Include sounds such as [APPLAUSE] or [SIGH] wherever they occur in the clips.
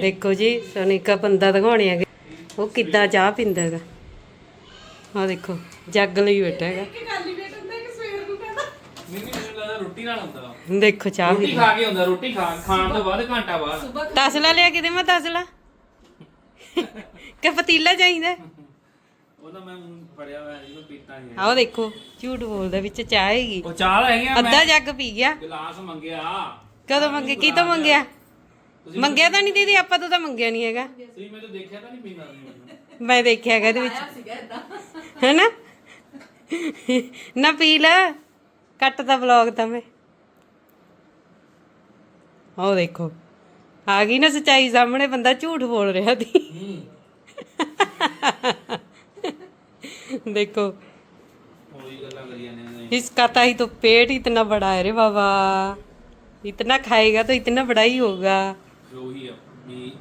ਦੇਖੋ ਜੀ ਸਾਨੂੰ ਇੱਕ ਬੰਦਾ ਦਿਖਾਉਣੇ ਹੈਗੇ। ਉਹ ਕਿੱਦਾਂ ਚਾਹ ਪੀਂਦਾ ਹੈਗਾ। ਆ ਦੇਖੋ ਜੱਗ ਲਈ ਬੈਠਾ ਹੈਗਾ। ਨਹੀਂ ਨਹੀਂ ਮੈਨੂੰ ਲੱਗਦਾ ਰੋਟੀ ਨਾਲ ਹੁੰਦਾ ਵਾ। ਦੇਖੋ ਚਾਹ ਰੋਟੀ ਪੀ ਖਾ ਕੇ ਹੁੰਦਾ ਰੋਟੀ ਖਾ ਖਾਣ ਤੋਂ ਬਾਅਦ ਘੰਟਾ ਬਾਅਦ। ਤਸਲਾ ਲਿਆ ਕਿਤੇ ਮੈਂ ਤਸਲਾ। ਕਿ ਪਤੀਲਾ ਚਾਹੀਦਾ। ਉਹ ਤਾਂ ਮੈਂ ਊਂ ਫੜਿਆ ਹੋਇਆ ਇਹਨੂੰ ਪੀਤਾ ਨਹੀਂ ਆਓ ਦੇਖੋ ਝੂਠ ਬੋਲਦਾ ਵਿੱਚ ਚਾਹ ਹੈਗੀ। ਉਹ ਚਾਹ ਹੈਗੀਆਂ ਅੱਧਾ ਜੱਗ ਪੀ ਗਿਆ। ਗਲਾਸ ਮੰਗਿਆ। ਕਦੋਂ ਮੰਗੇ ਕੀ ਤੋਂ ਮੰਗਿਆ? ਮੰਗਿਆ ਤਾਂ ਨਹੀਂ ਦੀਦੀ ਆਪਾਂ ਤੋਂ ਤਾਂ ਮੰਗਿਆ ਨਹੀਂ ਹੈਗਾ ਤੁਸੀਂ ਮੈਨੂੰ ਦੇਖਿਆ ਤਾਂ ਨਹੀਂ ਪੀਂਦਾ ਨਹੀਂ ਮੈਨੂੰ ਮੈਂ ਦੇਖਿਆ ਹੈਗਾ ਇਹਦੇ ਵਿੱਚ ਹੈਨਾ ਨਾ ਪੀ ਲੈ ਕੱਟ ਦਾ ਵਲੌਗ ਤਾਂ ਮੈਂ ਆਓ ਦੇਖੋ ਆ ਗਈ ਨਾ ਸਚਾਈ ਸਾਹਮਣੇ ਬੰਦਾ ਝੂਠ ਬੋਲ ਰਿਹਾ ਸੀ देखो ਉਹੀ ਗੱਲਾਂ ਕਰੀ ਜਾਂਦੇ ਨੇ इसका था ही तो पेट इतना बड़ा है रे बाबा इतना खाएगा तो इतना बड़ा ही होगा ਉਹੀ ਆ ਵੀ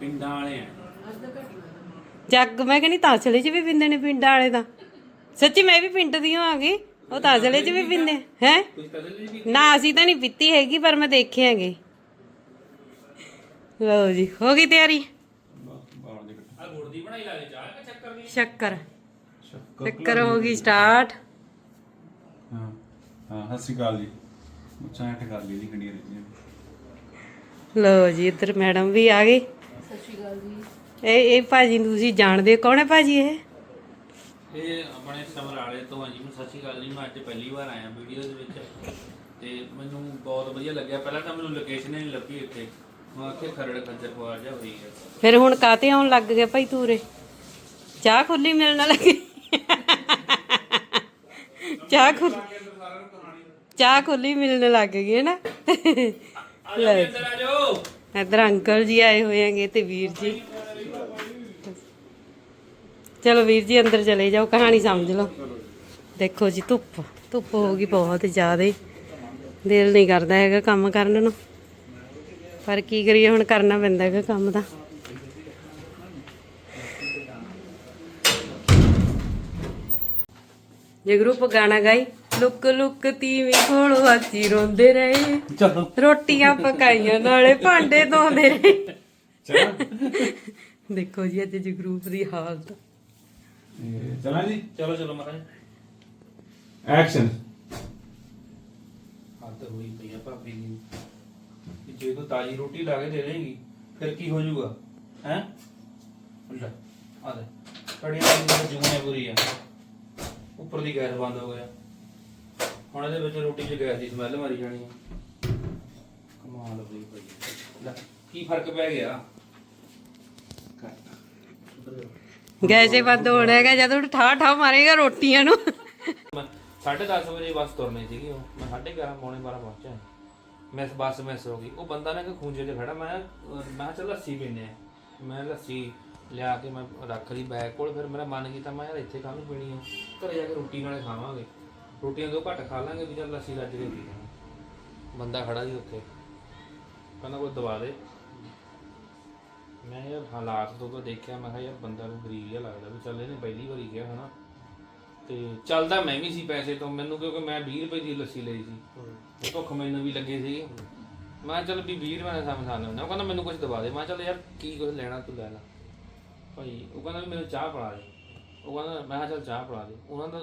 ਪਿੰਡਾਂ ਵਾਲੇ ਆ। ਜੱਗ ਮੈਂ ਕਹਿੰਦੀ ਤਾਸਲੇ 'ਚ ਵੀ ਪਿੰਦੇ ਨੇ ਪਿੰਡਾਂ ਵਾਲੇ ਤਾਂ। ਸੱਚੀ ਮੈਂ ਵੀ ਪਿੰਡ ਦੀ ਹਾਂ ਆ ਗਈ ਉਹ ਤਾਸਲੇ 'ਚ ਵੀ ਪਿੰਦੇ ਹੈ? ਕੁਝ ਕਦਲ ਨਹੀਂ ਨਾ ਅਸੀਂ ਤਾਂ ਨਹੀਂ ਪੀਤੀ ਹੈਗੀ ਪਰ ਮੈਂ ਦੇਖੇ ਹੈਗੇ। ਲਓ ਜੀ ਹੋ ਗਈ ਤਿਆਰੀ? ਆ ਗੁੜ ਦੀ ਬਣਾਈ ਲਾ ਦੇ ਚਾਹ ਕਿ ਚੱਕਰ ਦੀ ਸ਼ੱਕਰ। ਸ਼ੱਕਰ ਹੋ ਗਈ ਸਟਾਰਟ ਹਾਂ ਹਾਂ ਸਤਿ ਸ਼੍ਰੀ ਅਕਾਲ ਜੀ। ਮੁੱਛਾਂ ਹੈਠ ਕਰ ਲਈ ਦੀ ਖੰਡੀਆਂ ਰਹਿੰਦੀਆਂ ਲਓ ਜੀ ਇੱਧਰ ਮੈਡਮ ਵੀ ਆ ਗਈ। ਸਤਿ ਸ਼੍ਰੀ ਅਕਾਲ ਜੀ ਇਹ ਇਹ ਭਾਜੀ ਨੂੰ ਤੁਸੀਂ ਜਾਣਦੇ ਕੌਣ ਹੈ ਭਾਜੀ ਇਹ? ਇਹ ਆਪਣੇ ਸਮਰਾਲੇ ਤੋਂ ਆ ਜੀ। ਮੈਂ ਸੱਚੀ ਗੱਲ ਨਹੀਂ ਮੈਂ ਅੱਜ ਪਹਿਲੀ ਵਾਰ ਆਇਆ ਵੀਡੀਓ ਦੇ ਵਿੱਚ। ਤੇ ਮੈਨੂੰ ਬਹੁਤ ਵਧੀਆ ਲੱਗਿਆ। ਪਹਿਲਾਂ ਤਾਂ ਮੈਨੂੰ ਲੋਕੇਸ਼ਨ ਹੀ ਨਹੀਂ ਲੱਭੀ ਇੱਥੇ। ਮੈਂ ਆਖੇ ਖਰੜ ਖੱਜਰ ਖਵਾਰ ਜਾ ਹੋਈ ਹੈ। ਫਿਰ ਹੁਣ ਕਾਤੇ ਆਉਣ ਲੱਗ ਗਏ ਭਾਈ ਤੂਰੇ ਚਾਹ ਖੁੱਲੀ ਮਿਲਣ ਲੱਗੀ ਚਾਹ ਖੁੱਲੀ ਚਾਹ ਖੁੱਲੀ ਮਿਲਣ ਲੱਗ ਗਈ ਹੈ ਨਾ? ਲੈ ਇੱਧਰ ਆ ਜਾਓ ਇੱਧਰ ਅੰਕਲ ਜੀ ਆਏ ਹੋਏ ਹੈਗੇ ਤੇ ਵੀਰ ਜੀ। ਚਲੋ ਵੀਰ ਜੀ, ਅੰਦਰ ਚਲੇ ਜਾਓ, ਕਹਾਣੀ ਸਮਝ ਲਓ। ਦੇਖੋ ਜੀ, ਧੁੱਪ ਧੁੱਪ ਹੋ ਗਈ ਬਹੁਤ ਜ਼ਿਆਦਾ। ਦਿਲ ਨਹੀਂ ਕਰਦਾ ਹੈਗਾ ਕੰਮ ਕਰਨ ਨੂੰ। ਪਰ ਕੀ ਕਰੀਏ, ਹੁਣ ਕਰਨਾ ਪੈਂਦਾ ਹੈਗਾ ਕੰਮ ਦਾ ਜੇ ਗਰੁੱਪ ਗਾਣਾ ਗਾਈ ਲੁੱਕ ਲੁੱਕ ਤੀਵੀਂ ਕੋਲ ਹਾਥੀ ਰੋਂਦੇ ਰਹੇ। ਚਲੋ। ਰੋਟੀਆਂ ਪਕਾਈਆਂ ਨਾਲੇ ਭਾਂਡੇ ਧੋਂਦੇ ਰਹੇ। ਚਲੋ। ਦੇਖੋ ਜੀ ਅੱਜ ਜਗਰੂਪ ਦੀ ਹਾਲਤ। ਚਲਾਂ ਜੀ? ਚਲੋ ਚਲੋ ਮਹਾਰਾਜ। ਐਕਸ਼ਨ ਹੱਦ ਹੋਈ ਪਈ ਆ ਭਾਬੀ ਦੀ। ਕਿ ਜੇ ਤੂੰ ਤਾਜੀ ਰੋਟੀ ਲਾ ਕੇ ਦੇ ਦੇਂਗੀ ਫਿਰ ਕੀ ਹੋ ਜਾਊਗਾ? ਹੈ? ਲੈ ਆ ਦੇ। ਕੜੀਆਂ ਦੀ ਜੂਨੇ ਪੂਰੀ ਆ ਉੱਪਰ ਦੀ ਗੈਸ ਬੰਦ ਹੋ ਗਿਆ। ਹੁਣ ਇਹਦੇ ਵਿੱਚ ਰੋਟੀ 'ਚ ਗੈਸ ਦੀ ਸਮੈਲ ਮਾਰੀ ਜਾਣੀ ਆ। ਕਮਾਲ ਪਈ ਆ। ਲੈ ਕੀ ਫ਼ਰਕ ਪੈ ਗਿਆ? ਗੈਸੇ ਬੰਦ ਹੋਣਾ ਹੈਗਾ ਜਦੋਂ ਠਾ ਠਾ ਮਾਰੇਗਾ ਰੋਟੀਆਂ ਨੂੰ। ਮੈਂ 10:30 ਵਜੇ ਬੱਸ ਤੁਰਨੀ ਸੀਗੀ ਉਹ। ਮੈਂ 11:30 ਪੌਣੇ 12 ਪਹੁੰਚਿਆ। ਮੈਂ ਬੱਸ ਮਿਸ ਹੋ ਗਈ। ਉਹ ਬੰਦਾ ਨਾ ਕਿ ਖੂੰਜੇ ਤੇ ਖੜਾ ਮੈਂ ਮੈਂ ਚੱਲ ਲੱਸੀ ਪੀਨੇ ਆ ਮੈਂ ਲੱਸੀ ਲਿਆ ਕੇ ਮੈਂ ਰੱਖ ਲਈ ਬੈਗ ਕੋਲ ਫਿਰ ਮੇਰਾ ਮਨ ਕੀਤਾ ਮੈਂ ਯਾਰ ਇੱਥੇ ਕਾਹਨੂੰ ਪੀਣੀ ਆ? ਘਰੇ ਜਾ ਕੇ ਰੋਟੀ ਨਾਲੇ ਖਾਵਾਂਗੇ। ਰੋਟੀਆਂ ਤੋਂ ਘੱਟ ਖਾ ਲਾਂਗੇ ਵੀ ਚੱਲ ਲੱਸੀ ਰੱਜ ਕੇ ਪੀ ਲਾਂਗੇ ਬੰਦਾ ਖੜਾ ਜੀ ਉੱਥੇ। ਕਹਿੰਦਾ ਕੋਈ ਦਵਾ ਦੇ। ਮੈਂ ਯਾਰ ਹਾਲਾਤ ਤੋਂ ਤਾਂ ਦੇਖਿਆ, ਮੈਂ ਕਿਹਾ ਯਾਰ ਬੰਦਾ ਨੂੰ ਗਰੀਬ ਜਿਹਾ ਲੱਗਦਾ ਵੀ ਚੱਲ ਇਹਨੇ ਪਹਿਲੀ ਵਾਰੀ ਗਿਆ ਹਨਾ। ਤੇ ਚੱਲਦਾ ਮੈਂ ਵੀ ਸੀ ਪੈਸੇ ਤੋਂ, ਮੈਨੂੰ ਕਿਉਂਕਿ ਮੈਂ 20 ਰੁਪਏ ਦੀ ਲੱਸੀ ਲਈ ਸੀ। ਤੇ ਭੁੱਖ ਮੈਨੂੰ ਵੀ ਲੱਗੇ ਸੀ। ਮੈਂ ਕਿਹਾ ਚੱਲ ਵੀ 20 ਰੁਪਏ ਦਾ ਸਮਝਾ ਲੈਣਾ ਉਹ ਕਹਿੰਦਾ ਮੈਨੂੰ ਕੁਝ ਦਵਾ ਦੇ। ਮੈਂ ਕਿਹਾ ਚੱਲ ਯਾਰ ਕੀ ਕੁਝ ਲੈਣਾ ਤੂੰ ਲੈ ਲੈ। ਭਾਈ, ਉਹ ਕਹਿੰਦਾ ਵੀ ਮੈਨੂੰ ਚਾਹ ਪਿਲਾ ਦੇ। ਉਹ ਕਹਿੰਦਾ ਮੈਂ ਕਿਹਾ ਚੱਲ ਚਾਹ ਪਿਲਾ ਦੇ। ਉਹਨਾਂ ਦਾ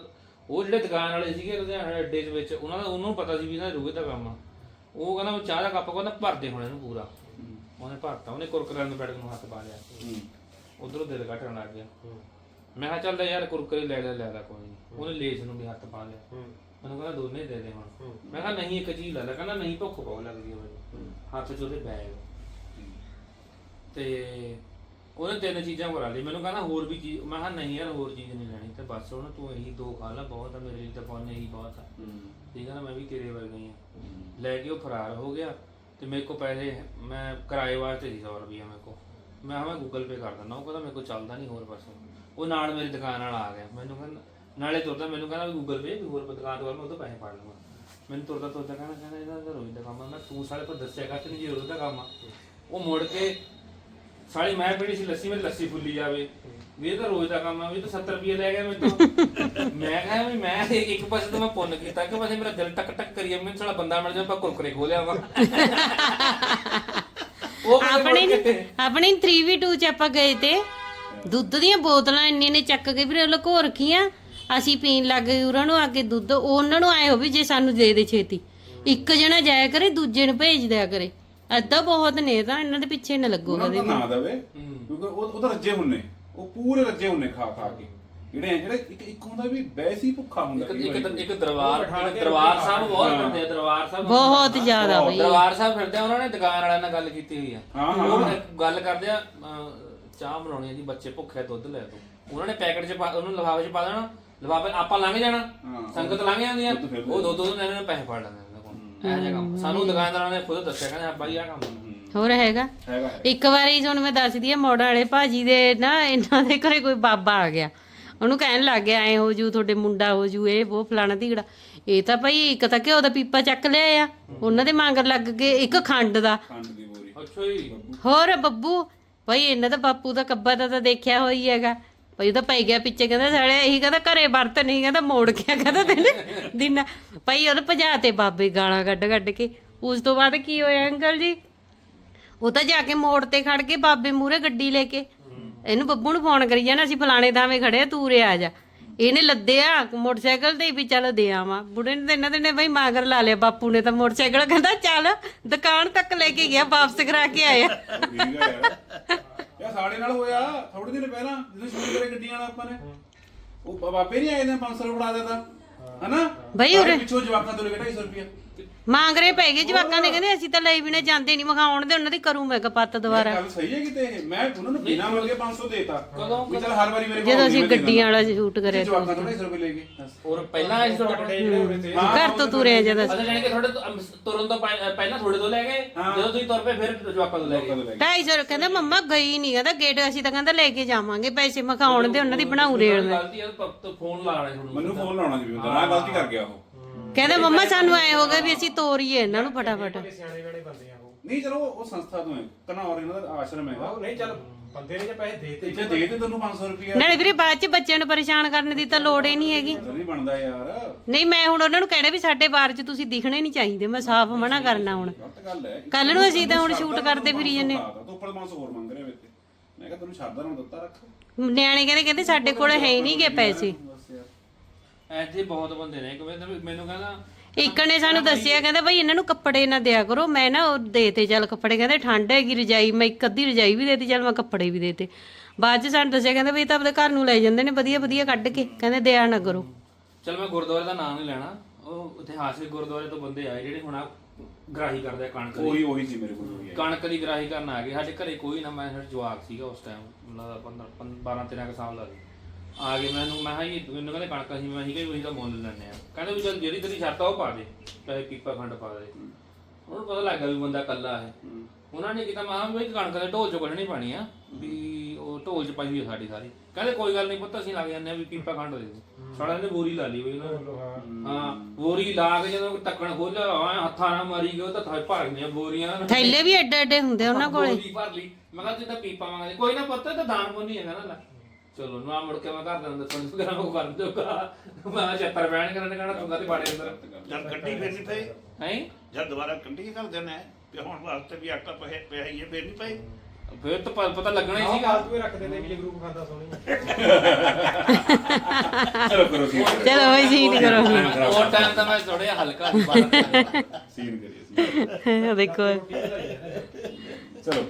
ਉਹ ਜਿਹੜੇ ਦੁਕਾਨ ਵਾਲੇ ਸੀਗੇ ਲੁਧਿਆਣਾ ਅੱਡੇ ਦੇ ਵਿੱਚ ਉਹਨਾਂ ਦਾ ਉਹਨਾਂ ਪਤਾ ਸੀ ਵੀ ਇਹਨਾਂ ਰੂਹੇ ਦਾ ਕੰਮ ਆ। ਉਹ ਕਹਿੰਦਾ ਉਹ ਚਾਹ ਦਾ ਕੱਪ ਕਹਿੰਦਾ ਭਰਦੇ ਹੁਣ ਇਹਨੂੰ ਪੂਰਾ। ਉਹਨੇ ਭਰਤਾ ਉਹਨੇ ਕੁਰਕਰੇ ਨੂੰ ਬੈਠ ਨੂੰ ਹੱਥ ਪਾ ਲਿਆ। ਉਧਰੋਂ ਦਿਲ ਘਟਣ ਲੱਗ ਗਿਆ। ਮੈਂ ਕਿਹਾ ਚੱਲ ਯਾਰ ਕੁਰਕਰੇ ਲੈ ਲੈ ਲੈ ਲੈ ਕੋਈ। ਉਹਨੇ ਲੇਸ ਨੂੰ ਵੀ ਹੱਥ ਪਾ ਲਿਆ। ਮੈਨੂੰ ਕਹਿੰਦਾ ਦੋਨੇ ਦੇ ਦੇ ਹੁਣ। ਮੈਂ ਕਿਹਾ ਨਹੀਂ ਇੱਕ ਚੀਜ਼ ਲੈ ਲੈ। ਕਹਿੰਦਾ ਨਹੀਂ ਭੁੱਖ ਬਹੁਤ ਲੱਗਦੀ ਹੈ ਮੈਨੂੰ। ਹੱਥ 'ਚ ਉਹਦੇ ਬੈਗ। ਤੇ ਉਹਨੇ ਤਿੰਨ ਚੀਜ਼ਾਂ ਕਰਾ ਲਈ ਮੈਨੂੰ ਕਹਿੰਦਾ ਹੋਰ ਵੀ ਚੀਜ਼। ਮੈਂ ਕਿਹਾ ਨਹੀਂ ਯਾਰ ਹੋਰ ਚੀਜ਼ ਨਹੀਂ ਲੈਣੀ। ਤੇ ਬਸ ਹੁਣ ਤੂੰ ਇਹੀ ਦੋ ਖਾ ਲੈ ਬਹੁਤ ਆ ਮੇਰੇ ਲਈ ਤਾਂ ਪਾਉਣੇ ਇਹੀ ਬਹੁਤ ਆ। ਠੀਕ ਆ ਨਾ ਮੈਂ ਵੀ ਤੇਰੇ ਵਰਗਾ ਹੀ। ਆ ਲੈ ਕੇ ਉਹ ਫਰਾਰ ਹੋ ਗਿਆ ਤੇ ਮੇਰੇ ਕੋ ਪੈਸੇ ਮੈਂ ਕਿਰਾਏ ਵਾਸਤੇ ਸੀ 100 ਰੁਪਇਆ ਮੇਰੇ ਕੋ ਮੈਂ ਮੈਂ ਗੂਗਲ ਪੇ ਕਰ ਦਿੰਦਾ ਉਹ ਕਹਿੰਦਾ ਮੇਰੇ ਕੋ ਚੱਲਦਾ ਨਹੀਂ ਹੋਰ ਪਾਸੋਂ ਉਹ ਨਾਲ ਮੇਰੀ ਦੁਕਾਨ ਵਾਲਾ ਆ ਗਿਆ। ਮੈਨੂੰ ਕਹਿੰਦਾ ਨਾਲੇ ਤੁਰਦਾ ਮੈਨੂੰ ਕਹਿੰਦਾ ਗੂਗਲ ਪੇ ਵੀ ਹੋਰ ਦੁਕਾਨ ਤੋਂ ਮੈਂ ਉਹਦੋਂ ਪੈਸੇ ਫੜ ਲਵਾਂ। ਮੈਨੂੰ ਤੁਰਦਾ ਤੁਰਦਾ ਕਹਿੰਦਾ ਕਹਿੰਦਾ ਇਹਦਾ ਤਾਂ ਰੋਜ਼ ਦਾ ਕੰਮ ਆ। ਮੈਂ ਤੂੰ ਸਾਲੇ ਕੋ ਦੱਸਿਆ ਕਰ ਤੇ ਨਹੀਂ ਜੇ ਰੋਜ਼ ਦਾ ਕੰਮ ਆ। ਉਹ ਮੁੜ ਕੇ ਸਾਲੀ ਮੈਂ ਪੀਣੀ ਸੀ ਲੱਸੀ ਮੇਰੀ ਲੱਸੀ ਫੁੱਲੀ ਜਾਵੇ। ਵੀ ਇਹ ਤਾਂ ਰੋਜ਼ ਦਾ ਕੰਮ ਆ ਵੀ ਇਹ ਤਾਂ 70 ਰੁਪਏ ਲੈ ਗਿਆ ਮੈਨੂੰ ਮੈਂ ਕਿਹਾ ਵੀ ਮੈਂ ਇੱਕ ਇੱਕ ਪਾਸੇ ਤੋਂ ਮੈਂ ਪੁੰਨ ਕੀਤਾ ਕਿ ਪਾਸੇ ਮੇਰਾ ਦਿਲ ਟਕ ਟਕ ਕਰੀ ਮੈਨੂੰ ਸਾਲਾ ਬੰਦਾ ਮਿਲ ਜਾ ਆਪਾਂ ਕੁਰਕਰੇ ਖੋਲਿਆ ਵਾ ਉਹ ਕਿਤੇ ਆਪਣੇ ਆਪਣੇ 3v2 ਚ ਆਪਾਂ ਗਏ ਤੇ ਦੁੱਧ ਦੀਆਂ ਬੋਤਲਾਂ ਇੰਨੀਆਂ ਨੇ ਚੱਕ ਕੇ ਵੀਰੇ ਲੁਕੋ ਰੱਖੀਆਂ। ਅਸੀਂ ਪੀਣ ਲੱਗ ਗਏ ਉਹਨਾਂ ਨੂੰ ਆ ਕੇ ਦੁੱਧ ਉਹਨਾਂ ਨੂੰ ਆਏ ਹੋ ਵੀ ਜੇ ਸਾਨੂੰ ਦੇ ਦੇ ਛੇਤੀ। ਇੱਕ ਜਣਾ ਜਾਇਆ ਕਰੇ ਦੂਜੇ ਨੂੰ ਭੇਜ ਦਿਆ ਕਰੇ। ਅੱਧਾ ਬਹੁਤ ਨੇ ਤਾਂ ਇਹਨਾਂ ਦੇ ਪਿੱਛੇ ਨਾ ਲੱਗੋ ਉਹਨਾਂ ਕਦੇ ਨੂੰ ਨਾ ਦੇਵੇ ਕਿਉਂਕਿ ਉਹ ਉਹ ਤਾਂ ਰੱਜੇ ਹੁੰਨੇ ਉਹ ਪੂਰੇ ਰੱਜੇ ਹੁੰਨੇ ਖਾ ਖਾ ਕੇ। ਜਿਹੜੇ ਜਿਹੜੇ ਇੱਕ ਇੱਕ ਹੁੰਦਾ ਵੀ ਵੈਸੀ ਭੁੱਖਾ ਹੁੰਦਾ ਇੱਕ ਕਈ ਇੱਕ ਵਾਰੀ। ਇੱਕ ਦਰਬਾਰ ਇੱਕ ਦਰਬਾਰ ਸਾਹਿਬ ਬਹੁਤ ਫਿਰਦੇ ਆ ਦਰਬਾਰ ਸਾਹਿਬ ਬਹੁਤ ਜ਼ਿਆਦਾ ਬਈ। ਦਰਬਾਰ ਸਾਹਿਬ ਫਿਰਦੇ ਆ ਉਹਨਾਂ ਨੇ ਦੁਕਾਨ ਵਾਲਿਆਂ ਨਾਲ ਗੱਲ ਕੀਤੀ ਹੋਈ ਆ। ਹਾਂ, ਹਾਂ, ਉਹ ਇੱਕ ਗੱਲ ਕਰਦੇ ਆ ਅਹ, ਚਾਹ ਬਣਾਉਣੀ ਆ ਜੀ ਬੱਚੇ ਭੁੱਖੇ ਆ, ਦੁੱਧ ਲੈ ਦੋ ਉਹਨਾਂ ਨੇ ਪੈਕਟ 'ਚ ਪਾ ਉਹਨੂੰ ਲਿਫਾਫੇ 'ਚ ਪਾ ਦੇਣਾ ਲਿਫਾਫੇ ਆਪਾਂ ਲੰਘ ਜਾਣਾ ਹਾਂ। ਸੰਗਤ ਲੰਘ ਜਾਂਦੀ ਆ ਦੁੱਧ ਫਿਰ ਉਹ ਦੋ ਦੋ ਇਹਨਾਂ ਨੇ ਪੈਸੇ ਫੜ ਲੈਂਦੇ ਕੋਲ ਇਹ ਜਿਹਾ ਕੰਮ। ਸਾਨੂੰ ਦੁਕਾਨਦਾਰਾਂ ਨੇ ਖੁਦ ਦੱਸਿਆ ਕਹਿੰਦੇ ਆ ਬਾਈ ਆ ਕੰਮ ਆ। ਹੋਰ ਹੈਗਾ? ਹੈਗਾ ਹੈ ਇੱਕ ਵਾਰੀ ਤੁਹਾਨੂੰ ਮੈਂ ਦੱਸਦੀ ਆ ਮੋੜ ਵਾਲੇ ਭਾਜੀ ਦੇ ਨਾ ਇਹਨਾਂ ਦੇ ਘਰੇ ਕੋਈ ਬਾਬਾ ਆ ਗਿਆ। ਉਹਨੂੰ ਕਹਿਣ ਲੱਗ ਗਿਆ ਐ ਹੋ ਜੂ ਤੁਹਾਡੇ ਮੁੰਡਾ ਹੋ ਜੂ ਇਹ ਉਹ ਫਲਾਣਾ ਧੀੜਾ। ਇਹ ਤਾਂ ਭਾਈ ਇੱਕ ਤਾਂ ਘਿਓ ਦਾ ਪੀਪਾ ਚੱਕ ਲਿਆ ਆ। ਉਹਨਾਂ ਦੇ ਮੰਗਰ ਲੱਗ ਗਏ ਇੱਕ ਖੰਡ ਦਾ। ਖੰਡ ਦੀ ਬੋਰੀ। ਅੱਛਾ ਜੀ। ਹੋਰ ਬੱਬੂ ਭਾਈ ਇਹਨਾਂ ਦਾ ਬਾਪੂ ਦਾ ਕੱਬਾ ਦਾ ਤਾਂ ਦੇਖਿਆ ਹੋਈ ਹੈਗਾ। ਉਹ ਤਾਂ ਪੈ ਗਿਆ ਪਿੱਛੇ, ਕਹਿੰਦਾ ਸਾਲੇ ਇਹੀ ਕਹਿੰਦਾ ਘਰੇ ਵਰਤ ਨਹੀਂ, ਕਹਿੰਦਾ ਮੋੜ ਗਿਆ ਕਹਿੰਦਾ ਤੈਨੂੰ ਦਿਨ। ਭਾਈ ਉਹਨੇ ਭਜਾ ਤੇ ਬਾਬੇ ਗਾਲਾਂ ਕੱਢ ਕੱਢ ਕੇ। ਉਸ ਤੋਂ ਬਾਅਦ ਕੀ ਹੋਇਆ ਅੰਕਲ ਜੀ? ਉਹ ਤਾਂ ਜਾ ਕੇ ਮੋੜ ਤੇ ਖੜ ਕੇ ਬਾਬੇ ਮੂਰੇ ਗੱਡੀ ਲੈ ਕੇ। ਇਹਨੂੰ ਬੱਬੂ ਨੂੰ ਫੋਨ ਕਰੀ ਜਾਣਾ, ਅਸੀਂ ਫਲਾਣੇ ਥਾਵੇਂ ਖੜੇ ਆ, ਤੂਰੇ ਆ ਜਾ। ਇਹਨੇ ਲੱਦਿਆ ਮੋਟਰਸਾਈਕਲ ਤੇ ਵੀ ਚੱਲ ਦੇ ਆਵਾਂ। ਬੁੜੇ ਨੇ ਤਾਂ ਇਹਨਾਂ ਦੇ ਨੇ ਬਈ ਮਾਗਰ ਲਾ ਲਿਆ, ਬਾਪੂ ਨੇ ਤਾਂ ਮੋਟਰਸਾਈਕਲ, ਕਹਿੰਦਾ ਚੱਲ, ਦੁਕਾਨ ਤੱਕ ਲੈ ਕੇ ਗਿਆ, ਵਾਪਸ ਕਰਾ ਕੇ ਆਇਆ। ਯਾਰ ਸਾਡੇ ਨਾਲ ਹੋਇਆ ਥੋੜੇ ਦਿਨ ਪਹਿਲਾਂ ਜਦੋਂ ਸ਼ੁਰੂ ਕਰੇ ਗੱਡੀਆਂ ਵਾਲਾ ਆਪਾਂ ਨੇ। ਉਹ ਬਾਬੇ ਨਹੀਂ ਆਏ ਨੇ 500 ਫੜਾ ਦਿੱਤਾ। ਹਨਾ? ਬਈ ਉਰੇ- ਪਿੱਛੋਂ ਜਵਾਕਾਂ ਤੋਂ ਲੈ ਕੇ 250 ਰੁਪਿਆ ਮਾਂਗਰੇ ਪੈ ਗਏ ਜਵਾਕਾਂ ਦੇ ਕਹਿੰਦੇ ਅਸੀਂ ਤਾਂ ਲਈ ਵੀ ਨਾ ਜਾਂਦੇ ਨਹੀਂ ਮਖਾਉਣ ਦੇ ਉਹਨਾਂ ਦੀ ਕਰੂ ਮੈਂ ਕਪੱਤ ਦੁਬਾਰਾ। ਗੱਲ ਸਹੀ ਹੈ ਕਿਤੇ ਇਹ? ਮੈਂ ਉਹਨਾਂ ਨੂੰ ਬਿਨਾ ਮੰਗੇ 500 ਦੇਤਾ। ਕਦੋਂ? ਵੀ ਚੱਲ ਹਰ ਵਾਰੀ ਮੇਰੇ ਜਦੋਂ ਅਸੀਂ ਗੱਡੀਆਂ ਵਾਲਾ ਸ਼ੂਟ ਕਰਿਆ ਜਵਾਕਾਂ ਤੋਂ 250 ਰੁਪਏ ਲੈ ਗਏ। ਔਰ ਪਹਿਲਾਂ ਇਸ ਤੁਹਾਡੇ ਘਰ ਤੋਂ ਤੁਰਿਆ ਜਦੋਂ ਅਸਾਂ ਜਾਨੀ ਕਿ ਤੁਹਾਡੇ ਤੋਂ, ਅਮ, ਤੁਰਨ ਤੋਂ ਪਹਿ- ਪਹਿਲਾਂ ਤੁਹਾਡੇ ਤੋਂ ਲੈ ਗਏ। ਜਦੋਂ ਤੁਸੀਂ ਤੁਰ ਪਏ ਫਿਰ ਜਵਾਕਾਂ ਤੋਂ ਲੈ ਜਵਾਕਾਂ ਗਏ? ਤੋਂ ਲੈ ਗਏ। 250 ਕਹਿੰਦਾ ਮੰਮਾ ਗਈ ਨਹੀਂ ਕਹਿੰਦਾ ਗੇਟ ਅਸੀਂ ਤਾਂ ਕਹਿੰਦਾ ਲੈ ਕੇ ਜਾਵਾਂਗੇ ਪੈਸੇ ਮਖਾਉਣ ਦੇ ਉਹਨਾਂ ਦੀ ਬਣਾਉ ਰੇਲ ਮੈਂ। ਗਲਤੀ ਹੈ ਤਾਂ ਤਾਂ ਫੋਨ ਲਾਣਾ ਤੁਹਾਨੂੰ ਮੈਨੂੰ ਫੋਨ ਲਾਉਣਾ ਸੀ ਵੀ ਉਹਦਾ ਮੈਂ ਗਲਤੀ ਕਰ ਗਿਆ ਉਹ। ਕਹਿੰਦਾ ਮੰਮਾ ਸਾਨੂੰ ਐ ਹੋ ਗਿਆ ਵੀ ਅਸੀਂ ਤੋਰੀਏ ਇਹਨਾਂ ਨੂੰ ਫਟਾਫਟ। ਸਿਆਣੇ ਵੇਲੇ ਬੰਦੇ ਆ ਉਹ। ਨਹੀਂ ਚਲੋ ਉਹ ਸੰਸਥਾ ਤੋਂ ਹੈ। ਕਨੌਰ ਇਹਨਾਂ ਦਾ ਆਸ਼ਰਮ ਹੈਗਾ। ਨਹੀਂ ਚੱਲ ਬੰਦੇ ਨੇ ਜੇ ਪੈਸੇ ਦੇ ਤੇ ਇੱਥੇ ਦੇ ਦੇ ਤੈਨੂੰ 500 ਰੁਪਏ ਨਾਲੇ ਵੀਰੇ ਬਾਅਦ ਚ ਬੱਚਿਆਂ ਨੂੰ ਪਰੇਸ਼ਾਨ ਕਰਨ ਦੀ ਤਾਂ ਲੋੜ ਹੀ ਨਹੀਂ ਹੈਗੀ। ਨਹੀਂ ਬਣਦਾ ਯਾਰ। ਨਹੀਂ ਮੈਂ ਹੁਣ ਉਹਨਾਂ ਨੂੰ ਕਹਿਣਾ ਵੀ ਸਾਡੇ ਬਾਰ ਚ ਤੁਸੀਂ ਦਿਖਣੇ ਨਹੀਂ ਚਾਹੀਦੇ। ਮੈਂ ਸਾਫ਼ ਮਨਾ ਕਰਨਾ ਹੁਣ। ਗਲਤ ਗੱਲ ਹੈ। ਕੱਲ ਨੂੰ ਅਸੀਂ ਤਾਂ ਹੁਣ ਸ਼ੂਟ ਕਰਦੇ ਫਿਰੀ ਜੰਨੇ ਤੂੰ ਉੱਪਰ 500 ਹੋਰ ਮੰਗ ਰਿਹਾ ਮੇਰੇ ਤੇ ਮੈਂ ਕਿਹਾ ਤੈਨੂੰ ਸ਼ਰਦਾ ਨਾਲ ਦਿੱਤਾ ਰੱਖ। ਨਿਆਣੇ ਕਹਿੰਦੇ ਕਹਿੰਦੇ ਸਾਡੇ ਕੋਲ ਹੈ ਹੀ ਨਹੀਂਗੇ ਪੈਸੇ। ਐਸੇ ਬਹੁਤ ਬੰਦੇ ਨੇ ਇੱਕ ਵਾਰ ਤਾਂ ਮੈਨੂੰ ਕਹਿੰਦਾ ਇੱਕ ਨੇ ਸਾਨੂੰ ਦੱਸਿਆ ਕਹਿੰਦਾ ਬਈ ਇਹਨਾਂ ਨੂੰ ਕੱਪੜੇ ਨਾ ਦਿਆ ਕਰੋ ਮੈਂ ਨਾ ਉਹ ਦੇਤੇ ਚੱਲ ਕੱਪੜੇ ਕਹਿੰਦੇ ਠੰਡ ਹੈਗੀ ਰਜਾਈ ਮੈਂ ਇੱਕ ਅੱਧੀ ਰਜਾਈ ਵੀ ਦੇਤੀ ਚੱਲ ਮੈਂ ਕੱਪੜੇ ਵੀ ਦੇਤੇ ਬਾਅਦ ਚ ਸਾਨੂੰ ਦੱਸਿਆ ਕਹਿੰਦਾ ਇਹ ਤਾਂ ਆਪਣੇ ਘਰ ਨੂੰ ਲੈ ਜਾਂਦੇ ਨੇ ਵਧੀਆ ਵਧੀਆ ਕੱਢ ਕੇ ਕਹਿੰਦੇ ਦਿਆ ਨਾ ਕਰੋ। ਚਲ ਮੈਂ ਗੁਰਦੁਆਰੇ ਦਾ ਨਾਮ ਨਹੀਂ ਲੈਣਾ ਉਹ ਇਤਿਹਾਸਿਕ ਗੁਰਦੁਆਰੇ ਤੋਂ ਬੰਦੇ ਆਏ ਜਿਹੜੇ ਹੁਣ ਆ ਗ੍ਰਾਹੀ ਕਰਦੇ ਆ ਕਣਕ ਦੀ। ਉਹੀ ਉਹੀ ਸੀ ਮੇਰੇ ਕੋਲ ਵੀ ਕਣਕ ਦੀ ਗ੍ਰਾਹੀ ਕਰਨ ਆ ਗਏ ਸਾਡੇ ਘਰੇ ਕੋਈ ਨਾ ਮੈਂ ਸਾਡਾ ਜਵਾਕ ਸੀਗਾ ਉਸ ਟਾਈਮ ਮਤਲਬ 15 12 13 ਸਾਲ ਦਾ ਸੀ। ਆ ਗਏ ਮੈਨੂੰ ਮੈਂ ਕਿਹਾ ਜੀ ਮੈਨੂੰ ਕਹਿੰਦੇ ਕਣਕ ਅਸੀਂ ਮੈਂ ਕਿਹਾ ਤੁਸੀਂ ਤਾਂ ਮੁੱਲ ਲੈਣੇ ਆ। ਕਹਿੰਦੇ ਵੀ ਚਲ ਜਿਹੜੀ ਤੇਰੀ ਸ਼ਰਤ ਆ ਉਹ ਪਾ ਦੇ ਚਾਹੇ ਪੀਪਾ ਖੰਡ ਪਾ ਦੇ। ਉਹਨੂੰ ਪਤਾ ਲੱਗ ਗਿਆ ਵੀ ਬੰਦਾ ਕੱਲਾ ਹੈ। ਉਹਨਾਂ ਨੇ ਕੀਤਾ ਮਾਂ ਵੀ ਕਣਕ ਦੇ ਢੋਲ ਚੋਂ ਕੱਢਣੀ ਪਾਣੀ ਆ ਵੀ ਉਹ ਢੋਲ ਚ ਪਾਈ ਹੋਈ ਆ ਸਾਡੀ ਸਾਰੀ। ਕਹਿੰਦੇ ਕੋਈ ਗੱਲ ਨਹੀਂ ਪੁੱਤ ਅਸੀਂ ਲੱਗ ਜਾਂਦੇ ਆ ਵੀ ਪੀਪਾ ਖੰਡ ਦੇ ਦੇ। ਸਾਡਾ ਨੇ ਬੋਰੀ ਲਾ ਲਈ ਬਈ ਉਹਨਾਂ ਹਾਂ। ਬੋਰੀ ਲਾ ਕੇ ਜਦੋਂ ਟੱਕਣ ਖੋਲਿਆ ਐਂ ਹੱਥਾਂ ਨਾਲ ਮਾਰੀ ਗਏ ਉਹ ਤਾਂ ਥਾਈ ਭਰ ਗਈਆਂ ਬੋਰੀਆਂ। ਥੈਲੇ ਵੀ ਐਡੇ ਐਡੇ ਹੁੰਦੇ ਆ ਉਹਨਾਂ ਕੋਲੇ। ਬੋਰੀ ਭਰ ਲਈ। ਮੈਂ ਕਿਹਾ ਤਾਂ ਪੀਪਾ ਮੰਗਦੇ। ਕੋਈ ਨਾ ਪੁੱਤ ਤਾਂ ਦਾਨ ਪੁੰਨ ਹੀ ਹੈਗਾ ਨਾ। ਲੈ ਚਲੋ ਨਾ ਮੁੜ ਕੇ ਮੈਂ ਘਰ ਦੇ ਅੰਦਰ ਤੁਹਾਨੂੰ ਕਰਾਂ ਉਹ ਕਰ ਦੂਗਾ ਮੈਂ ਛੱਤਰ ਬਹਿਣ ਕਰਨ ਕਹਣਾ ਤੁੰਗਾ ਤੇ ਬਾੜੇ ਅੰਦਰ? ਜਦ ਕੱਢੀ ਫਿਰ ਨਹੀਂ ਪਈ। ਹੈ? ਜਦ ਦੁਬਾਰਾ ਕੱਢੀ ਕਰ ਦੇਣਾ ਹੈ ਤੇ ਹੁਣ ਵਾਸਤੇ ਵੀ ਆਟਾ ਪਏ ਪਿਆ ਹੀ ਹੈ ਫਿਰ ਨਹੀਂ ਪਈ। ਫਿਰ ਤਾਂ ਪ- ਪਤਾ ਲੱਗਣਾ ਹੀ ਸੀਗਾ। ਫਾਲਤੂ ਹੀ ਰੱਖਦੇ ਨੇ ਵੀ ਇਹ ਗਰੁੱਪ ਖਾਂਦਾ ਸੋਹਣੀ ਚਲੋ ਕਰੋ ਸੀਨ ਚਲੋ ਬਈ ਸੀਨ ਕਰੋ ਉਹ ਟਾਈਮ ਤਾਂ ਮੈਂ ਥੋੜਾ ਹਲਕਾ ਸੀ ਬਾਹਰ। [LAUGHS] ਸੀਨ ਕਰੀਏ scene। [LAUGHS] ਦੇਖੋ। ਚਲੋ।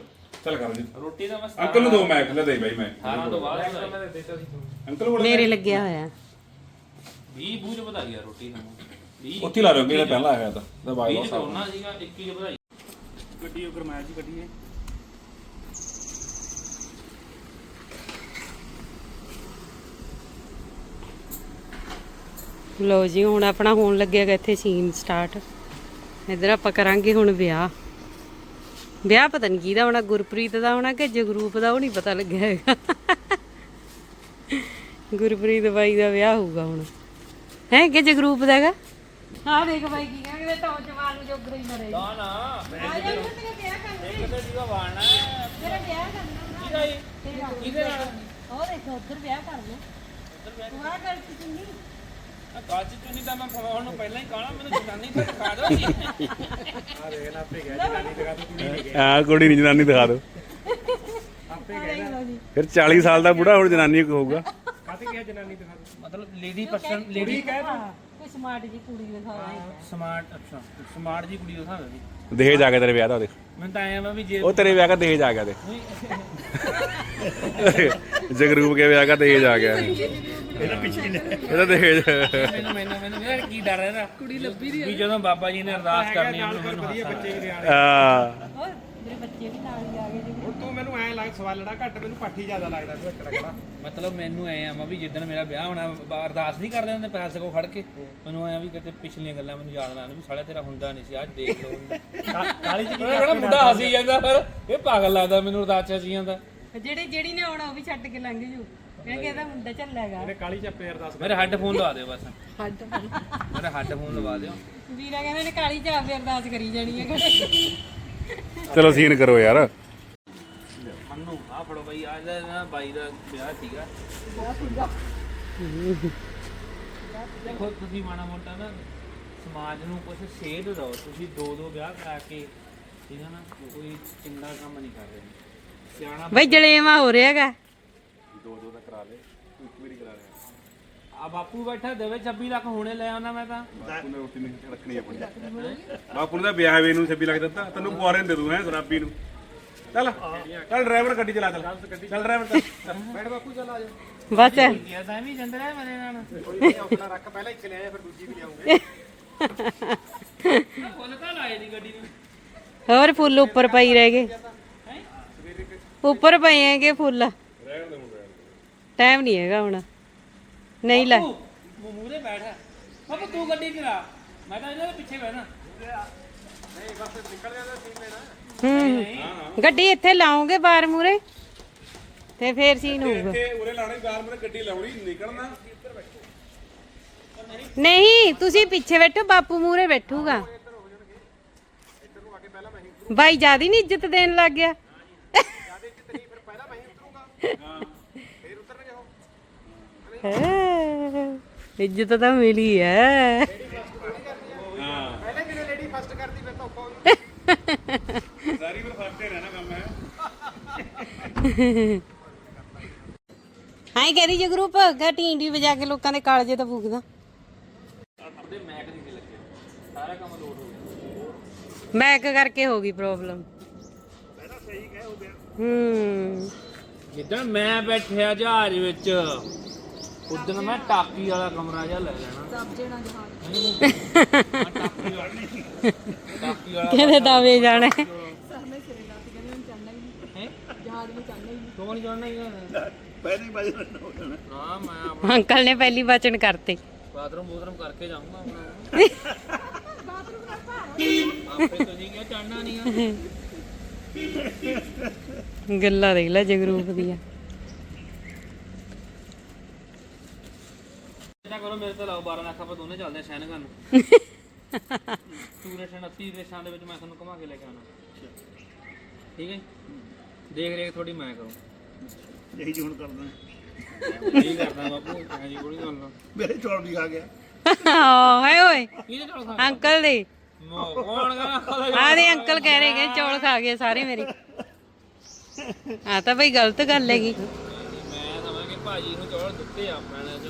ਚੱਲ ਕਰ ਜੀ। ਰੋਟੀ ਦਾ ਮੈਂ ਅੰਕਲ ਨੂੰ ਦੋ ਮੈਂ ਖਲੇ ਦੇ ਬਾਈ ਮੈਂ 18 ਤੋਂ ਬਾਅਦ ਮੈਂ ਦਿੱਤਾ ਸੀ ਅੰਕਲ ਕੋਲ ਮੇਰੇ ਲੱਗਿਆ ਹੋਇਆ। 20 ਬੂਝ ਵਧਾਈ ਆ ਰੋਟੀ ਨੂੰ। 20 ਉੱਥੇ ਲਾ ਰਹੇ ਮੇਰੇ ਪਹਿਲਾਂ ਆਇਆ ਤਾਂ। ਦਵਾਈ 20 ਕਰੋਨਾ ਸੀਗਾ 21 ਵਧਾਈ। ਗੱਡੀ ਉਹ ਗਰਮਾਇਆ ਜੀ ਗੱਡੀ ਲੋ ਜੀ ਹੁਣ ਆਪਣਾ ਹੋਣ ਲੱਗਿਆ ਗਾ ਇੱਥੇ ਸੀਨ ਸਟਾਰਟ। ਇਧਰ ਆਪਾਂ ਕਰਾਂਗੇ ਹੁਣ ਵਿਆਹ। ਵਿਆਹ ਪਤਾ ਨਹੀਂ ਕਿਹਦਾ ਹੋਣਾ ਗੁਰਪ੍ਰੀਤ ਦਾ ਹੋਣਾ ਕਿ ਜਗਰੂਪ ਦਾ ਉਹ ਨਹੀਂ ਪਤਾ ਲੱਗਿਆ ਹੈਗਾ। ਗੁਰਪ੍ਰੀਤ ਬਾਈ ਦਾ ਵਿਆਹ ਹੋਊਗਾ ਹੁਣ। ਹੈ ਕਿ ਜਗਰੂਪ ਦਾ ਹੈਗਾ? ਹਾਂ ਦੇਖ ਬਾਈ ਕੀ ਕਹਿੰਦੇ ਤਾਂ ਜਵਾਨ ਨੂੰ ਜੋਗਰ ਹੀ ਮਰੇ। ਨਾ ਨਾ ਆ ਤੇਰਾ ਵਿਆਹ ਕਰਨਾ। ਕਿਤੇ ਦੀਵਾ ਵਾਣਾ ਤੇਰਾ ਵਿਆਹ ਕਰਨਾ ਨਾਲ? ਉਹ ਦੇਖੋ ਉਧਰ ਵਿਆਹ ਕਰਨਾ ਤੂੰ ਆ ਕਰ ਕਿੰਨੀ ਕੱਚ ਚੁੰਨੀ ਤਾਂ ਮੈਂ ਫਵਾਉਣ ਨੂੰ ਪਹਿਲਾਂ ਹੀ ਕਾਣਾ ਮੈਨੂੰ ਜਨਾਨੀ ਤਾਂ ਦਿਖਾ ਦਿਓ। ਆ ਦੇਖ ਆਪੇ ਗਿਆ ਜਨਾਨੀ ਦਿਖਾ ਤੂੰ ਕੁੜੀ ਨਹੀਂ ਗਿਆ ਆ ਕੁੜੀ ਨਹੀਂ ਜਨਾਨੀ ਦਿਖਾ ਦਿਓ। ਫਿਰ 40 ਸਾਲ ਦਾ ਬੁੜਾ ਹੁਣ ਜਨਾਨੀ ਹੋਊਗਾ। ਕਾਤੇ ਗਿਆ ਜਨਾਨੀ ਦਿਖਾ ਤੂੰ? ਮਤਲਬ ਲੇਡੀ ਪਰਸਨ ਲੇਡੀ ਕਹਿ ਤੂੰ? ਕੋਈ ਸਮਾਰਟ ਜੀ ਕੁੜੀ ਦਿਖਾਵਾ ਸਮਾਰਟ ਅੱਛਾ ਸਮਾਰਟ ਜੀ ਕੁੜੀ ਦਿਖਾ ਦਿੰਦੀ ਦਹੇਜ ਆ ਗਿਆ ਤੇਰੇ ਵਿਆਹ ਦਾ ਦੇਖ। ਮੈਂ ਤਾਂ ਆਇਆ ਮੈਂ ਵੀ ਜੇ ਉਹ ਤੇਰੇ ਵਿਆਹ ਦਾ ਦਹੇਜ ਆ ਗਿਆ ਦੇਖ ਜਗਰੂਪ ਕੇ ਵਿਆਹ ਦਾ ਦਹੇਜ ਆ। ਗਿਆ ਇਹਦਾ ਪਿੱਛੇ ਇਹਦਾ ਦਹੇਜ ਮੈਨੂੰ ਮੈਨੂੰ ਮੈਨੂੰ ਯਾਰ ਕੀ ਡਰ ਨਾ ਕੁੜੀ ਲੱਭੀ ਦੀ ਵੀ ਜਦੋਂ ਬਾਬਾ ਜੀ ਨੇ ਅਰਦਾਸ ਕਰਨੀ ਵਧੀਆ ਹਾਸਾ ਬੱਚੇ ਵੀ ਨਿਆਣੇ। ਆ ਹੋਰ ਮੇਰੇ ਬੱਚੇ ਵੀ ਨਾਲ ਹੀ ਆ ਗਏ ਜੀ। ਹੁਣ ਤੂੰ ਮੈਨੂੰ ਐ ਲੱਗ ਸਵਾਲੜਾ ਘੱਟ ਮੈਨੂੰ ਪਾਠੀ ਜ਼ਿਆਦਾ ਲੱਗਦਾ ਤੂੰ ਇੱਕ ਲੱਗਦਾ ਮਤਲਬ ਮੈਨੂੰ ਐ ਆ ਮੈਂ ਵੀ ਜਿੱਦਣ ਮੇਰਾ ਵਿਆਹ ਹੋਣਾ ਬ- ਅਰਦਾਸ ਨਹੀਂ ਕਰਦੇ ਹੁੰਦੇ ਪੈਸੇ ਕੋ ਖੜ ਕੇ। ਮੈਨੂੰ ਐ ਵੀ ਕਿਤੇ ਪਿਛਲੀਆਂ ਗੱਲਾਂ ਮੈਨੂੰ ਯਾਦ ਨਾ ਵੀ ਸਾਲਿਆ ਤੇਰਾ ਹੁੰਦਾ ਨਹੀਂ ਸੀ ਅੱਜ ਦੇਖ ਲਓ। ਕਾਲੀ ਚ ਕੀ ਕਿਹੜਾ ਮੁੰਡਾ ਹਸੀ ਜਾਂਦਾ ਫਿਰ ਇਹ ਪਾਗਲ ਲੱਗਦਾ ਮੈਨੂੰ ਅਰਦਾਸ ਚ ਹਸੀ ਜਾਂਦਾ। ਜਿਹੜੇ ਜਿਹੜੀ ਨੇ ਆਉਣਾ ਉਹ ਵੀ ਛੱਡ ਕੇ ਲੰਘ ਜੂ। ਇਹ ਕਹਿੰਦਾ ਮੁੰਡਾ ਚੱਲੇਗਾ ਇਹਨੇ ਕਾਲੀ ਚ ਪੇਰ ਦੱਸ ਮੇਰੇ ਹੈੱਡਫੋਨ ਲਵਾ ਦਿਓ ਬਸ। ਹੱਡ ਮੇਰੇ ਹੈੱਡਫੋਨ ਲਵਾ ਦਿਓ। ਵੀਰਾ ਕਹਿੰਦਾ ਨੇ ਕਾਲੀ ਚਾਹ ਫਿਰ ਅਰਦਾਸ ਕਰੀ ਜਾਣੀ ਹੈ ਚਲੋ ਸੀਨ ਕਰੋ ਯਾਰ। ਮੰਨੂ ਆ ਫੜੋ ਬਈ ਅੱਜ ਦਾ ਨਾ ਬਾਈ ਦਾ ਵਿਆਹ ਸੀਗਾ। ਦੇਖੋ ਤੁਸੀਂ ਮਾੜਾ ਮੋਟਾ ਨਾ ਸਮਾਜ ਨੂੰ ਕੁਝ ਸੇਧ ਦਿਓ। ਤੁਸੀਂ ਦੋ ਦੋ ਵਿਆਹ ਕਰਾ ਕੇ ਠੀਕ ਹੈ ਨਾ ਕੋਈ ਚੰਗਾ ਕੰਮ ਨਹੀਂ ਕਰ ਰਹੇ। ਸਿਆਣਾ ਬਈ ਜਲੇਵਾ ਹੋ ਰਿਹਾ ਹੈਗਾ ਆ ਬਾਪੂ ਬੈਠਾ ਦੇਵੇ 26 ਲੱਖ ਹੁਣੇ ਲੈ ਆਉਣਾ ਮੈਂ ਤਾਂ। ਬਾਪੂ ਨੇ ਰੋਟੀ ਨਹੀਂ ਰੱਖਣੀ ਆਪਣੀ। ਬਾਪੂ ਨੇ ਤਾਂ ਵਿਆਹ ਵੇ ਨੂੰ 26 ਲੱਖ ਦਿੱਤਾ ਤੈਨੂੰ ਕੁਆਰੇ ਦੇ ਦੂੰ ਹੈ ਸ਼ਰਾਬੀ ਨੂੰ। ਚੱਲ ਚੱਲ ਡਰਾਈਵਰ ਗੱਡੀ ਚਲਾ ਚੱਲ। ਚੱਲ ਡਰਾਈਵਰ ਚੱਲ। ਬੈਠ ਬਾਪੂ ਚੱਲ ਆ ਜਾ। ਬਸ ਯਾ ਤਾਂ ਵੀ ਜੰਦਰਾ ਹੈ ਮੇਰੇ ਨਾਲ। ਇਹ ਆਪਣਾ ਰੱਖ ਪਹਿਲਾਂ ਇੱਕ ਲਿਆ ਫਿਰ ਦੂਜੀ ਵੀ ਲਿਆਉਂਗੇ। ਫੁੱਲ ਤਾਂ ਲਾਏ ਦੀ ਗੱਡੀ ਨੂੰ। ਹੋਰ ਫੁੱਲ ਉੱਪਰ ਪਈ ਰਹਿ ਗਏ। ਉੱਪਰ ਪਏ ਹੈਗੇ ਫੁੱਲ। ਟਾਈਮ ਨਹੀਂ ਹੈਗਾ ਹੁਣ। ਨਹੀਂ ਲੈ। ਮੂਰੇ ਬੈਠ। ਬਾਪੂ ਤੂੰ ਗੱਡੀ ਚਲਾ ਮੈਂ ਤਾਂ ਇਹਨਾਂ ਦੇ ਪਿੱਛੇ ਬਹਿਣਾ। ਹੂੰ। ਗੱਡੀ ਇੱਥੇ ਲਾਉਂਗੇ ਬਾਰ ਮੂਰੇ ਤੇ ਫੇਰ ਸੀਨ ਹੋਊਗਾ। ਇੱਥੇ ਉਰੇ ਲਾਣੀ ਗਾਰ ਮੇਰੇ ਗੱਡੀ ਲਾਉਣੀ ਨਿਕਲਣਾ। ਨਹੀਂ ਤੁਸੀਂ ਪਿੱਛੇ ਬੈਠੋ ਬਾਪੂ ਮੂਰੇ ਬੈਠੂਗਾ। ਬਾਈ ਜਿਆਦੀ ਨਹੀਂ ਇੱਜ਼ਤ ਦੇਣ ਲੱਗ ਗਿਆ। ਹੈ, [LAUGHS] ਇੱਜ਼ਤ ਤਾਂ ਮਿਲੀ ਹੈ। ਪਹਿਲਾਂ ਕਿਨੇ ਲੇਡੀ ਫਸਟ ਕਰਦੀ ਫਿਰ ਤਾਂ ਔਖਾ ਹੋ ਸਾਰੀ ਫਿਰ ਫਸਟੇ ਰਹਿਣਾ ਕੰਮ ਹੈ। ਹਾਂ ਕਹਦੀ ਜੇ ਗਰੁੱਪ ਗਾ ਢੀਂਡੀ ਵਜਾ ਕੇ ਲੋਕਾਂ ਦੇ ਕਾਲਜੇ ਤਾਂ ਫੂਕਦਾ। ਆਪਣੇ ਮੈਕ ਨਹੀਂ ਸੀ ਲੱਗੇ ਸਾਰਾ ਕੰਮ ਲੋਡ ਹੋ ਗਿਆ। ਮੈਕ ਕਰਕੇ ਹੋ ਗਈ ਪ੍ਰੋਬਲਮ ਹੂੰ। ਜਿੱਦਾਂ ਮੈਂ ਬੈਠਿਆ ਜਹਾਜ਼ ਵਿੱਚ ਉਦੋਂ ਮੈਂ ਟਾਕੀ ਵਾਲਾ ਕਮਰਾ ਜਿਹਾ ਲੈ ਲੈਣਾ। ਦਬ ਜਣਾ ਜਹਾਜ਼ ਟਾਕੀ ਵਾਲਾ ਨਹੀਂ। ਟਾਕੀ ਵਾਲਾ ਕਿਹਦੇ ਦਾਵੇ ਜਾਣਾ ਹੈ। ਜਹਾਜ਼ ਵਿੱਚ ਚਾਹਨਾ ਹੀ ਕਿਉਂ ਨਹੀਂ ਚਾਹਨਾ ਹੀ ਪਹਿਲਾਂ ਹੀ? ਬਾਜੀ ਨਾ ਹੋ ਜਾਣਾ ਨਾ ਮੈਂ ਆਪਣਾ ਅੰਕਲ ਨੇ ਪਹਿਲੀ ਬਚਨ ਕਰਤੇ। ਬਾਥਰੂਮ ਬੂਥਰੂਮ ਕਰਕੇ ਜਾਊਂਗਾ ਆਪਣਾ। ਆਪੇ ਤੁਸੀਂ ਕਿਹਾ ਚਾਹਨਾ ਨਹੀਂ ਆ। ਗੱਲਾਂ ਦੇਖ ਲੈ ਜਗਰੂਪ ਦੀਆਂ। ਇਦਾਂ ਕਰੋ ਮੇਰੇ ਤੇ ਲਾਓ 12 ਲੱਖ ਆਪਾਂ ਦੋਨੇ ਚੱਲਦੇ ਆ ਸ਼ੈਨਗਨ ਨੂੰ। [LAUGHS] ਟੂਰਿਸਟ 29 ਦੇਸ਼ਾਂ ਦੇ ਵਿੱਚ ਮੈਂ ਤੁਹਾਨੂੰ ਘੁਮਾ ਕੇ ਲੈ ਕੇ ਆਉਣਾ। ਠੀਕ ਹੈ ਜੀ? ਦੇਖ ਰੇਖ ਥੋੜੀ ਮੈਂ ਕਰੂੰ। ਇਹੀ ਜੀ ਹੁਣ ਕਰਦਾ। ਕੀ ਕਰਦਾ ਬਾਪੂ ਐਂ ਜੀ ਕੋਈ ਗੱਲ ਨਾ। ਮੇਰੇ ਚੌਲ ਵੀ ਖਾ ਗਿਆ। ਹਾਏ ਓਏ। ਖਾ ਅੰਕਲ ਦੇ। ਮੋ ਕੌਣ ਕਹਣਾ ਅੰਕਲ ਕਹਿ ਰਹੇ ਕਿ ਚੌਲ ਖਾ ਗਏ ਸਾਰੇ ਮੇਰੇ। ਆ ਤਾਂ ਬਈ ਗਲਤ ਗੱਲ ਹੈਗੀ। ਮੈਂ ਸਮਝ ਕੇ ਭਾਜੀ ਨੂੰ ਚੌਲ ਦਿੱਤੇ ਆ ਨੇ ਜੋ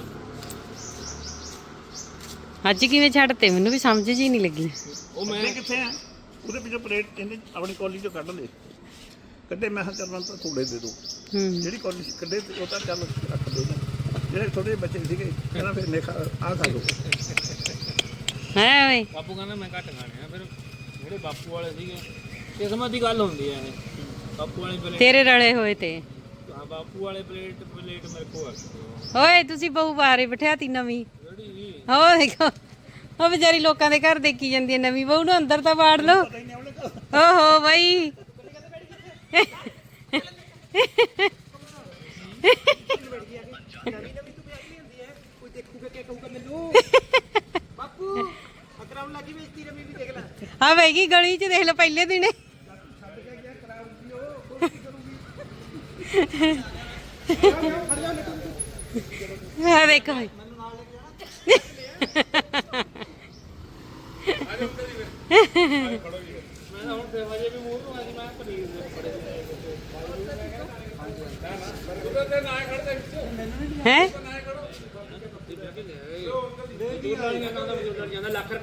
ਅੱਜ ਕਿਵੇਂ ਛੱਡਤੇ ਮੈਨੂੰ ਵੀ ਸਮਝ ਜੀ ਨਹੀਂ ਲੱਗੀ। ਉਹ ਮੈਂ ਕਿੱਥੇ ਆ? ਉਹਦੇ ਪਿੱਛੇ ਪਲੇਟ ਕਹਿੰਦੇ ਆਪਣੀ ਕੌਲੀ ਚੋਂ ਕੱਢ ਲੈ। ਕੱਢੇ ਮੈਂ ਕਿਹਾ ਚੱਲ ਤਾਂ ਥੋੜੇ ਦੇ ਦੋ। ਜਿਹੜੀ ਕੌਲੀ ਸੀ ਕੱਢੇ ਤੇ ਉਹ ਤਾਂ ਚੱਲ ਰੱਖ ਦੋ ਜਿਹੜੇ ਥੋੜੇ ਬੱਚੇ ਸੀਗੇ ਕਹਿੰਦਾ ਫਿਰ ਨੇ ਖਾ ਆ ਖਾ ਦੋ ਹੈ ਓਏ। ਬਾਪੂ ਕਹਿੰਦਾ ਮੈਂ ਘੱਟ ਖਾਣੇ ਆ ਫਿਰ ਜਿਹੜੇ ਬਾਪੂ ਵਾਲੇ ਸੀਗੇ ਕਿਸਮਤ ਦੀ ਗੱਲ ਹੁੰਦੀ ਐ ਬਾਪੂ ਵਾਲੀ ਪਲੇਟ ਤੇਰੇ ਰਲੇ ਹੋਏ ਤੇ। ਹਾਂ ਬਾਪੂ ਵਾਲੇ ਪਲੇਟ ਪਲੇਟ ਮੇਰੇ ਕੋਲ ਓਏ ਤੁਸੀਂ ਬਹੂ ਬਾਰੇ ਬਿਠਾਤੀ ਨਵੀਂ। ਉਹ ਦੇਖੋ। ਉਹ ਵਿਚਾਰੀ ਲੋਕਾਂ ਦੇ ਘਰ ਦੇਖੀ ਜਾਂਦੀ ਹੈ, ਨਵੀਂ ਬਹੂ ਨੂੰ ਅੰਦਰ ਤਾਂ ਵਾੜ ਲਓ। ਓਹੋ ਬਾਈ। ਕੋਈ ਦੇਖੂਗਾ ਗਲੀ 'ਚ ਦੇਖ ਲਓ, ਪਹਿਲੇ ਦਿਨੇ ਆ ਦੇਖੋ। ਹੈ? ਲੱਖ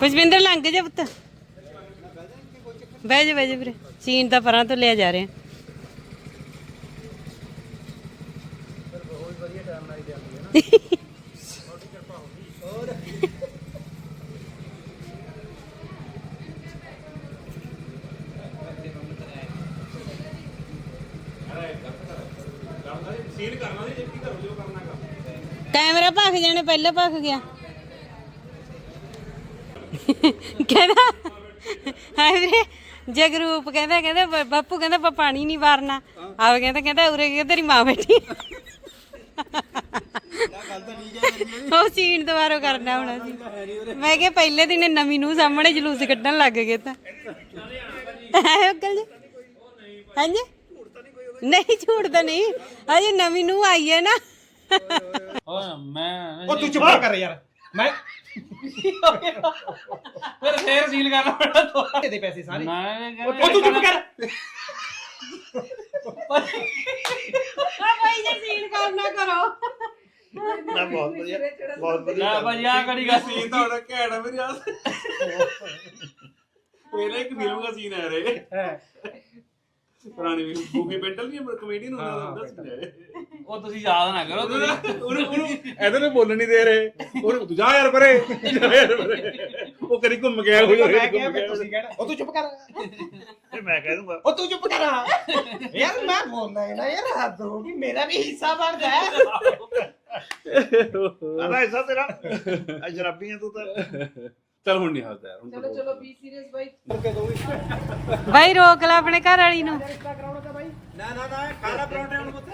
ਪੁਸ਼ਪਿੰਦਰ ਲੰਘ ਜਾ ਪੁੱਤ। ਬਹਿ ਜਾ ਬਹਿ ਜਾ ਵੀਰੇ। ਚੀਨ ਦਾ ਪਰਾਂ ਤੋਂ ਲਿਆ ਜਾ ਰਿਹਾ। ਸੀਲ ਕਰਨਾ ਕੈਮਰਾ ਭੱਖ ਜਾਣੇ, ਪਹਿਲਾਂ ਭੱਖ ਗਿਆ। ਕਹਿੰਦਾ, ਹਾਏ ਵੀਰੇ ਜਗਰੂਪ ਕਹਿੰਦਾ ਕਹਿੰਦਾ ਬ- ਬਾਪੂ ਕਹਿੰਦਾ ਆਪਾਂ ਪਾਣੀ ਨਹੀਂ ਵਾਰਨਾ। ਆਵੇ ਕਹਿੰਦਾ ਕਹਿੰਦਾ ਉਰੇ ਕਿ ਤੇਰੀ ਮਾਂ ਬੈਠੀ। ਉਹ ਸੀਨ ਦੁਬਾਰਾ ਕਰਨਾ ਹੋਣਾ ਸੀ ਮੈਂ ਕਿਹਾ ਪਹਿਲੇ ਦਿਨ ਨਵੀਂ ਨੂੰ ਸਾਹਮਣੇ ਜਲੂਸ ਕੱਢਣ ਲੱਗ ਗਏ ਤਾਂ। ਹੈ ਅੰਕਲ ਜੀ? ਹਾਂਜੀ? ਨਹੀਂ ਝੂਠ ਤਾਂ ਨਹੀਂ। ਅਜੇ ਨਵੀਂ ਨੂੰ ਆਈ ਹੈ ਨਾ। ਓਏ ਮੈਂ ਉਹ ਤੂੰ ਚੁੱਪ ਕਰ ਯਾਰ। ਮੈਂ ਫਿਰ ਫੇਰ ਸੀਲ ਕਰਨਾ ਪੈਣਾ ਦੁਬਾਰਾ। ਦੇ ਦੇ ਪੈਸੇ ਸਾਰੇ। ਮੈਂ ਉਹ ਤੂੰ ਚੁੱਪ ਕਰ। ਆ ਭਾਈ ਜੀ ਸੀਨ ਕਰਨਾ ਕਰੋ। ਨਾ ਬਹੁਤ ਵਧੀਆ ਬਹੁਤ ਵਧੀਆ ਨਾ ਭਾਈ ਆ ਕੜੀ ਗਾ ਸੀਨ ਤਾਂ ਉਹਦਾ ਘੈਂਟ ਆ ਮੇਰੇ ਆਸ ਪਹਿਲੇ ਇੱਕ ਫਿਲਮ ਦਾ ਸੀਨ ਆ ਰੇ। ਪੁਰਾਣੀ ਵੀ ਗੂਫੀ ਪੈਂਟਲ ਨਹੀਂ ਕਮੇਡੀਅਨ ਹੁੰਦਾ ਹੁੰਦਾ ਸੀ। ਉਹ ਤੁਸੀਂ ਯਾਦ ਨਾ ਕਰੋ ਤੁਸੀਂ ਉਹਨੂੰ ਉਹਨੂੰ ਇਧਰ ਨੂੰ ਬੋਲਣ ਨਹੀਂ ਦੇ ਰਹੇ। ਉਹਨੂੰ ਤੂੰ ਜਾ ਯਾਰ ਪਰੇ। ਜਾ ਯਾਰ ਪਰੇ। ਉਹ ਕਰੀ ਘੁੰਮ ਗਿਆ ਹੋ ਮੈਂ ਜਾ ਕਿਹਾ ਫਿਰ ਤੁਸੀਂ ਕਹਿਣਾ। ਉਹ ਤੂੰ ਚੁੱਪ ਕਰ। ਫਿਰ ਮੈਂ ਕਹਿ ਦੂੰਗਾ। ਉਹ ਤੂੰ ਚੁੱਪ ਕਰ। ਯਾਰ ਮੈਂ ਬੋਲਣਾ ਹੈ ਨਾ ਯਾਰ ਹੱਦ ਹੋ ਗਈ। ਮੇਰਾ ਵੀ ਹਿੱਸਾ ਬਣਦਾ ਹੈ ਆਦਾ ਐਸਾ ਤੇਰਾ। ਅੱਜ ਜਰਾਬੀਆਂ ਤੂੰ ਤਾਂ। ਚਲ ਹੁਣ ਨਹੀਂ ਹੱਸਦਾ ਯਾਰ ਹੁਣ ਤਾਂ ਚਲੋ ਬੀ ਸੀਰੀਅਸ ਬਾਈ। ਭਾਈ ਰੋਕ ਲੈ ਆਪਣੇ ਘਰ ਵਾਲੀ ਨੂੰ। ਨਾ ਨਾ ਨਾ ਖਾਣਾ ਪਰੌਂਠੇ ਹੁਣ ਪੁੱਤ?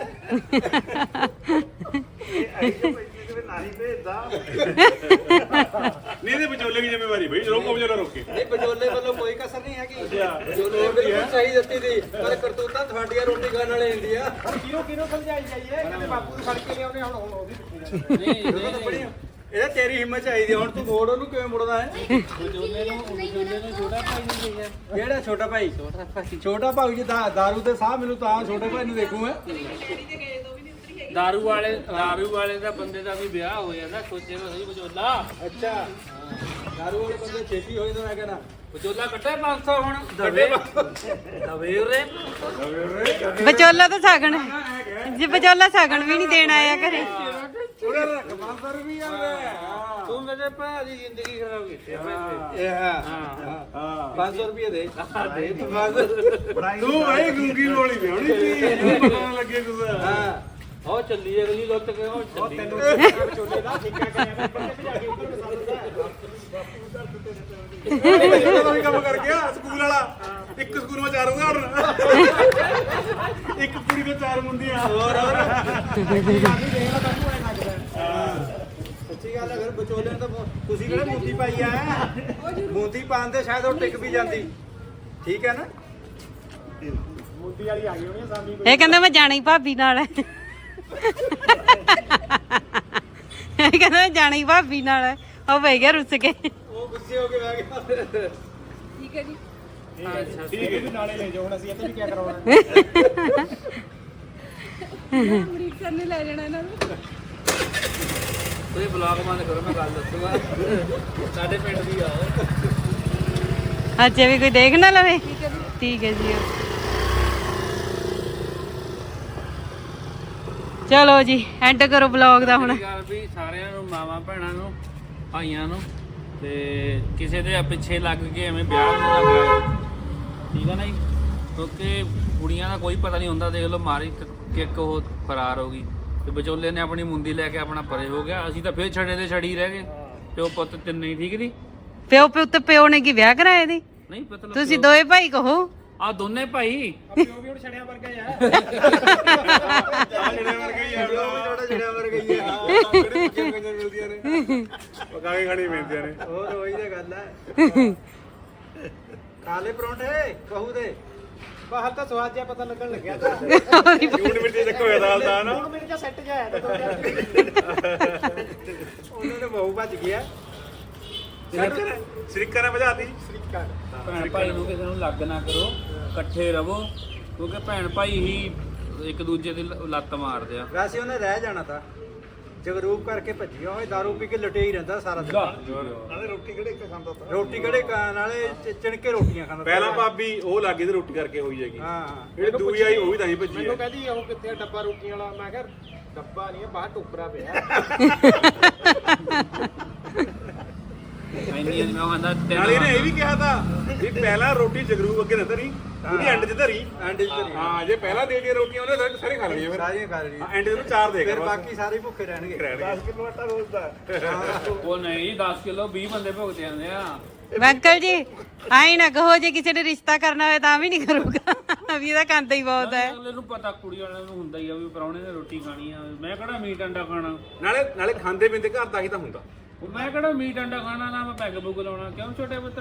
ਨਹੀਂ ਇਹਦੇ ਵਿਚੋਲੇ ਦੀ ਜ਼ਿੰਮੇਵਾਰੀ ਬਈ ਰੋਕੋ ਵਿਚੋਲਾ ਰੋਕੇ। ਨਹੀਂ ਬਜੋਲੇ ਵੱਲੋਂ ਕੋਈ ਕਸਰ ਨਹੀਂ ਹੈਗੀ। ਬਜੋਲੇ ਬਿਲਕੁਲ ਸਹੀ ਦਿੱਤੀ ਦੀ ਪਰ ਕਰਤੂਤਾਂ ਤੁਹਾਡੀਆਂ ਰੋਟੀ ਖਾਣ ਵਾਲੇ ਹੁੰਦੀ ਆ ਕਿਉਂ ਕਿਉਂ ਸਮਝਾਈ ਜਾਈਏ? ਕਹਿੰਦੇ ਬਾਪੂ ਨੂੰ ਫੜ ਕੇ ਲਿਆਉਣੇ ਹੁਣ ਹੁਣ ਉਹ ਵੀ ਨਹੀਂ ਨਹੀਂ ਇਹਦਾ ਤੇਰੀ ਹਿੰਮਤ ਚਾਹੀਦੀ ਹੁਣ ਤੂੰ ਮੋੜ ਉਹਨੂੰ ਕਿਵੇਂ ਮੁੜਦਾ ਹੈ? ਕਿਹੜਾ ਛੋਟਾ ਭਾਈ? ਛੋਟਾ ਭਾਈ। ਛੋਟਾ ਭਾਈ ਜੀ ਦਾ ਦਾਰੂ ਦੇ ਸਾਹ ਮੈਨੂੰ ਤਾਂ ਛੋਟੇ ਭਾਈ ਨੂੰ ਦੇਖੂ ਮੈਂ ਦਾਰੂ ਵਾਲੇ ਦਾਰੂ ਵਾਲੇ ਦਾ ਬੰਦੇ ਦਾ ਵੀ ਵਿਆਹ ਹੋ ਜਾਂਦਾ ਸੋਚੇ ਨਾ ਸਹੀ ਵਿਚੋਲਾ। ਅੱਛਾ। ਦਾਰੂ ਵਾਲੇ ਬੰਦੇ ਛੇਤੀ ਹੋਏ ਤਾਂ ਮੈਂ ਕਹਿੰਦਾ ਵਿਚੋਲਾ ਕੱਟੇ 500 ਹੁਣ ਦਵੇ। ਦਵੇ ਉਰੇ। ਵਿਚੋਲਾ ਤਾਂ ਸਾਗਣ ਜੇ ਵਿਚੋਲਾ ਸਾਗਣ ਵੀ ਨਹੀਂ ਦੇਣ ਆਇਆ ਘਰੇ। ਤੂੰ ਮੇਰੇ ਭਰਾ ਦੀ ਜ਼ਿੰਦਗੀ ਖਰਾਬ ਕੀਤੀ ਆ ਪੈਸੇ ਇਹ ਹਾਂ। 500 ਰੁਪਏ ਦੇ। ਦੇ ਤੂੰ 500 ਤੂੰ ਭਾਈ ਗੂੰਗੀ ਲੋੜੀ ਵਿਆਹਣੀ ਸੀ। ਪਤਾ ਲੱਗੇ ਕੁਝ ਹਾਂ। ਉਹ ਚੱਲੀ ਅਗਲੀ ਲੁੱਟ ਕੇ ਉਹ ਚੱਲੀ ਤੈਨੂੰ ਛੋਟੇ ਦਾ ਠੇਕਾ ਕਰਿਆ ਮੈਂ ਭਜਾ ਕੇ ਉੱਪਰ ਵੀ ਕੰਮ ਕਰ ਗਿਆ ਸਕੂਲ ਵਾਲਾ ਇੱਕ ਸਕੂਲ ਵਿੱਚ ਚਾਰ ਉਦਾਹਰਨ ਇੱਕ ਕੁੜੀ ਦੇ ਚਾਰ ਮੁੰਡੀਆਂ। ਹੋਰ ਸੱਚੀ ਗੱਲ ਹੈ ਫਿਰ ਵਿਚੋਲੇ ਨੂੰ ਤਾਂ ਮੋ- ਤੁਸੀਂ ਕਿਹੜਾ ਮੋਤੀ ਪਾਈ ਆ? ਮੋਤੀ ਪਾਉਣ ਦੇ ਸ਼ਾਇਦ ਉਹ ਟਿਕ ਵੀ ਜਾਂਦੀ। ਠੀਕ ਹੈ ਨਾ? ਇਹ ਕਹਿੰਦਾ ਮੈਂ ਜਾਣਾ ਹੀ ਭਾਬੀ ਨਾਲ। ਹੈ ਇਹ ਕਹਿੰਦਾ ਮੈਂ ਜਾਣਾ ਹੀ ਭਾਬੀ ਨਾਲ। ਹੈ ਉਹ ਬਹਿ ਗਿਆ ਰੁੱਸ ਕੇ। ਉਹ ਗੁੱਸੇ ਹੋ ਕੇ ਬਹਿ ਗਿਆ। ਠੀਕ ਹੈ ਜੀ। ਠੀਕ ਹੈ ਨਾਲੇ ਲੈ ਜਾਓ ਹੁਣ ਅਸੀਂ ਇੱਥੇ ਵੀ ਕੀ ਕਰਾਉਣਾ। [LAUGHS] ਅੰਮ੍ਰਿਤਸਰ ਨੇ ਲੈ ਜਾਣਾ ਇਹਨਾਂ ਨੂੰ। ਤੁਸੀਂ ਬਲੌਗ ਬੰਦ ਕਰੋ ਮੈਂ ਗੱਲ ਦੱਸੂਗਾ। ਸਾਡੇ ਪਿੰਡ ਦੀ ਆਓ ਅੱਜ ਵੀ ਕੋਈ ਦੇਖ ਨਾ ਲਵੇ? ਠੀਕ ਹੈ ਜੀ। ਚਲੋ ਜੀ ਐਂਡ ਕਰੋ ਬਲੌਗ ਦਾ ਹੁਣ। ਵੀ ਸਾਰਿਆਂ ਨੂੰ ਮਾਵਾਂ ਭੈਣਾਂ ਨੂੰ ਭਾਈਆਂ ਨੂੰ ਤੇ ਕਿਸੇ ਦੇ ਪਿੱਛੇ ਲੱਗ ਕੇ ਐਵੇਂ ਵਿਆਹ ਨੂੰ ਕਰਾਓ ਠੀਕ ਹੈ ਨਾ ਜੀ? ਕਿਉਂਕਿ ਕੁੜੀਆਂ ਦਾ ਕੋਈ ਪਤਾ ਨਹੀਂ ਹੁੰਦਾ ਦੇਖ ਲਓ ਮਾਰੀ ਕਿ ਇੱਕ ਉਹ ਫਰਾਰ ਹੋ ਗਈ। ਤੇ ਵਿਚੋਲੇ ਨੇ ਆਪਣੀ ਮੁੰਦੀ ਲੈ ਕੇ ਆਪਣਾ ਪਰੇ ਹੋ ਗਿਆ। ਅਸੀਂ ਤਾਂ ਫੇਰ ਛੜੇ ਦੇ ਛੜੀ ਰਹਿ ਗਏ। ਪਿਓ ਪੁੱਤ ਤਿੰਨੇ ਹੀ ਠੀਕ ਨਹੀਂ ਪਿਓ ਪਿਓ ਤੇ ਪਿਓ ਨੇ ਕੀ ਵਿਆਹ ਕਰਾਇਆ ਇਹਦੇ? ਨਹੀਂ ਪਤਾ ਤੁਸੀਂ ਦੋਏ ਭਾਈ ਕਹੋ। ਆ ਦੋਨੇ ਭਾਈ। ਪਿਓ ਵੀ ਹੁਣ ਛੜਿਆ ਵਰਗਾ ਹੀ ਆ। ਜਿਹੜੇ ਵਰਗੇ ਹੀ ਆ। ਪਿਓ ਵੀ ਥੋੜਾ ਛੜਿਆ ਵਰਗਾ ਹੀ ਆ। ਕਿਹੜੇ ਪੱਕੇ ਕੰਜਰ ਮਿਲਦੀਆਂ ਨੇ। ਪਕਾ ਕੇ ਖਾਣੀ ਪੈਂਦੀਆਂ ਨੇ। ਹੋਰ ਉਹੀ ਤਾਂ ਗੱਲ ਹੈ [LAUGHS] ਕਾਲੇ ਪਰੌਂਠੇ ਕਹੂ ਦੇ। ਬਾਹਰ ਤਾਂ ਸਵਾਦ ਜਿਹਾ ਪਤਾ ਲੱਗਣ ਲੱਗਿਆ ਤਾਂ। ਜੂਨ ਵਿੱਚ ਚੱਕੋ ਹੋਇਆ ਦਾਲ ਦਾ ਨਾ। ਹੁਣ ਮੇਰੇ ਜਿਹਾ ਸੈੱਟ ਜਿਹਾ ਆਇਆ ਤਾਂ ਦੋ ਚਾਰ। ਉਹਨਾਂ ਨੇ ਬਹੁ ਭੱਜ ਗਿਆ। ਸ਼ਰੀਕਾ ਨੇ ਵਜਾਤੀ ਸ੍ਰੀਕਾ। ਭੈਣ ਭਾਈ ਨੂੰ ਕਿਸੇ ਨੂੰ ਲੱਗ ਨਾ ਕਰੋ ਇਕੱਠੇ ਰਵੋ ਕਿਉਂਕਿ ਭੈਣ ਭਾਈ ਹੀ ਇੱਕ ਦੂਜੇ ਦੀ ਲੱਤ ਮਾਰਦੇ ਆ। ਵੈਸੇ ਉਹਨੇ ਰਹਿ ਜਾਣਾ ਤਾਂ। ਜਗਰੂਪ ਕਰਕੇ ਭੱਜਿਆ ਹੋਏ ਦਾਰੂ ਪੀ ਕੇ ਲਟੇ ਹੀ ਰਹਿੰਦਾ ਸਾਰਾ ਦਿਨ। ਨਾਲੇ ਰੋਟੀ ਕਿਹੜੇ ਇੱਕ ਖਾਂਦਾ ਤਾ? ਰੋਟੀ ਕਿਹੜੇ ਕਾਂ ਨਾਲੇ ਚ- ਚਿਣਕੇ ਰੋਟੀਆਂ ਖਾਂਦਾ ਪਹਿਲਾਂ ਭਾਬੀ ਉਹ ਲੱਗੀ ਤੇ ਰੋਟੀ ਕਰਕੇ ਹੋਈ ਜਾਏਗੀ ਹਾਂ। ਜਿਹੜੀ ਦੂਈ ਆਈ ਉਹ ਵੀ ਤਾਂ ਹੀ ਭੱਜੀ ਮੈਨੂੰ ਹੈ। ਕਹਿੰਦੀ ਉਹ ਕਿੱਥੇ ਆ ਡੱਬਾ ਰੋਟੀਆਂ ਵਾਲਾ? ਮੈਂ ਕਿਹਾ ਡੱਬਾ ਨਹੀਂ ਆ ਬਾਹਰ ਟੋਕਰਾ ਪਿਆ [LAUGHS] ਇੰਨੀ ਮੈਂ ਕਹਿੰਦਾ ਨਾਲੇ ਇਹਨੇ ਇਹ ਵੀ ਕਿਹਾ ਤਾਂ ਵੀ ਪਹਿਲਾਂ ਰੋਟੀ ਜਗਰੂ ਅੱਗੇ ਨਾ ਧਰੀ ਉਹਦੀ ਐਂਡ 'ਚ ਧਰੀ। ਐਂਡ ਚ ਧਰੀ। ਹਾਂ ਜੇ ਪਹਿਲਾਂ ਦੇ ਦੀਆਂ ਰੋਟੀਆਂ ਉਹਨੇ ਸਾਰੇ- ਸਾਰੇ ਖਾ ਲਈਆਂ ਫਿਰ। ਸਾਰੀਆਂ ਖਾ ਲਈਆਂ। ਐਂਡ 'ਚ ਨੂੰ ਚਾਰ ਦੇ ਫਿਰ ਕਰ ਬਾਕੀ ਸਾਰੇ ਭੁੱਖੇ ਰਹਿਣਗੇ। ਰਹਿਣਗੇ। 10 ਕਿਲੋ ਆਟਾ ਰੋਜ਼ ਦਾ। ਉਹ ਨਹੀਂ 10 ਕਿਲੋ 20 ਬੰਦੇ ਭੁਗਤੇ ਜਾਂਦੇ ਆ। ਅੰਕਲ ਜੀ ਆਈ ਨਾ ਕਹੋ ਜੇ ਕਿਸੇ ਨੇ ਰਿਸ਼ਤਾ ਕਰਨਾ ਹੋਵੇ ਤਾਂ ਵੀ ਨਹੀਂ ਕਰੂਗਾ। ਵੀ ਇਹਦਾ ਕੰਦਾ ਹੀ ਬਹੁਤ ਹੈ। ਅਗਲੇ ਨੂੰ ਪਤਾ ਕੁੜੀ ਵਾਲਿਆਂ ਨੂੰ ਹੁੰਦਾ ਹੀ ਆ ਵੀ ਪਰੌਣੇ ਨੇ ਰੋਟੀ ਖਾਣੀ ਆ। ਮੈਂ ਕਿਹੜਾ ਮੀਟ ਅੰਡਾ ਖਾਣਾ? ਨਾਲੇ ਨਾਲੇ ਖਾਂਦੇ ਪੀਂਦੇ ਘਰ ਦਾ ਹੀ ਤਾਂ ਹੁੰਦਾ। ਉਹ ਮੈਂ ਕਿਹੜਾ ਮੀਟ ਅੰਡਾ ਖਾਣਾ ਨਾ ਮੈਂ ਪੈਗ ਬੁੱਗ ਲਾਉਣਾ ਕਿਉਂ ਛੋਟੇ ਪੁੱਤ?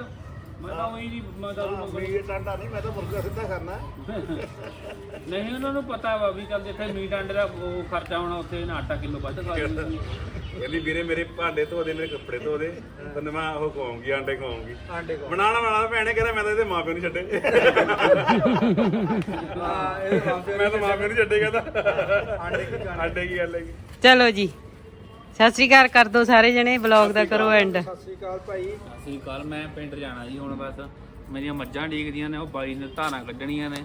ਮੈਂ ਤਾਂ ਉਹੀ ਨਹੀਂ ਮੈਂ ਤਾਂ ਮੀਟ ਟਾਂਡਾ ਨਹੀਂ ਮੈਂ ਤਾਂ ਮੁਰਗਾ ਸਿੱਧਾ ਕਰਨਾ [LAUGHS] ਨਹੀਂ ਉਹਨਾਂ ਨੂੰ ਪਤਾ ਵਾ ਵੀ ਚੱਲ ਜਿੱਥੇ ਮੀਟ ਅੰਡੇ ਦਾ ਉਹ ਖਰਚਾ ਹੋਣਾ ਉੱਥੇ ਨਾ ਆਟਾ ਕਿਲੋ ਵੱਧ ਖਾ ਲੂਗੀ ਕਹਿੰਦੀ ਵੀਰੇ ਮੇਰੇ ਭਾਂਡੇ ਧੋ ਦੇ ਮੇਰੇ ਕੱਪੜੇ ਧੋ ਦੇ ਤੈਨੂੰ ਮੈਂ ਉਹ ਖਵਾਉਂਗੀ ਆਂਡੇ ਖਵਾਉਂਗੀ। ਆਂਡੇ ਕੋ ਬਣਾਉਣਾ ਵਾਲਾ ਭੈਣੇ ਕਹਿੰਦਾ ਮੈਂ ਤਾਂ ਇਹਦੇ ਮਾਪਿਓ ਨਹੀਂ ਛੱਡੇ। ਹਾਂ ਇਹ ਮਾਪੇ ਮੈਂ ਤਾਂ ਮਾਪਿਓ ਨਹੀਂ ਛੱਡੇ। ਕਹਿੰਦਾ। ਆਂਡੇ ਕੀ ਖਾਣੇ? ਆਂਡੇ ਕੀ ਗੱਲ ਹੈਗੀ ਚਲੋ ਜੀ। ਸਤਿ ਸ੍ਰੀ ਅਕਾਲ ਕਰ ਦੋ ਸਾਰੇ ਜਣੇ ਬਲੌਗ ਦਾ ਕਰੋ ਐਂਡ ਸਤਿ ਸ੍ਰੀ ਅਕਾਲ ਭਾਈ। ਅਸੀਂ ਕੱਲ ਮੈਂ ਪਿੰਡ ਜਾਣਾ ਜੀ ਹੁਣ ਬਸ। ਮੇਰੀਆਂ ਮੱਝਾਂ ਡੀਕਦੀਆਂ ਨੇ ਉਹ ਬਾਈ ਨੇ ਧਾਰਾਂ ਕੱਢਣੀਆਂ ਨੇ।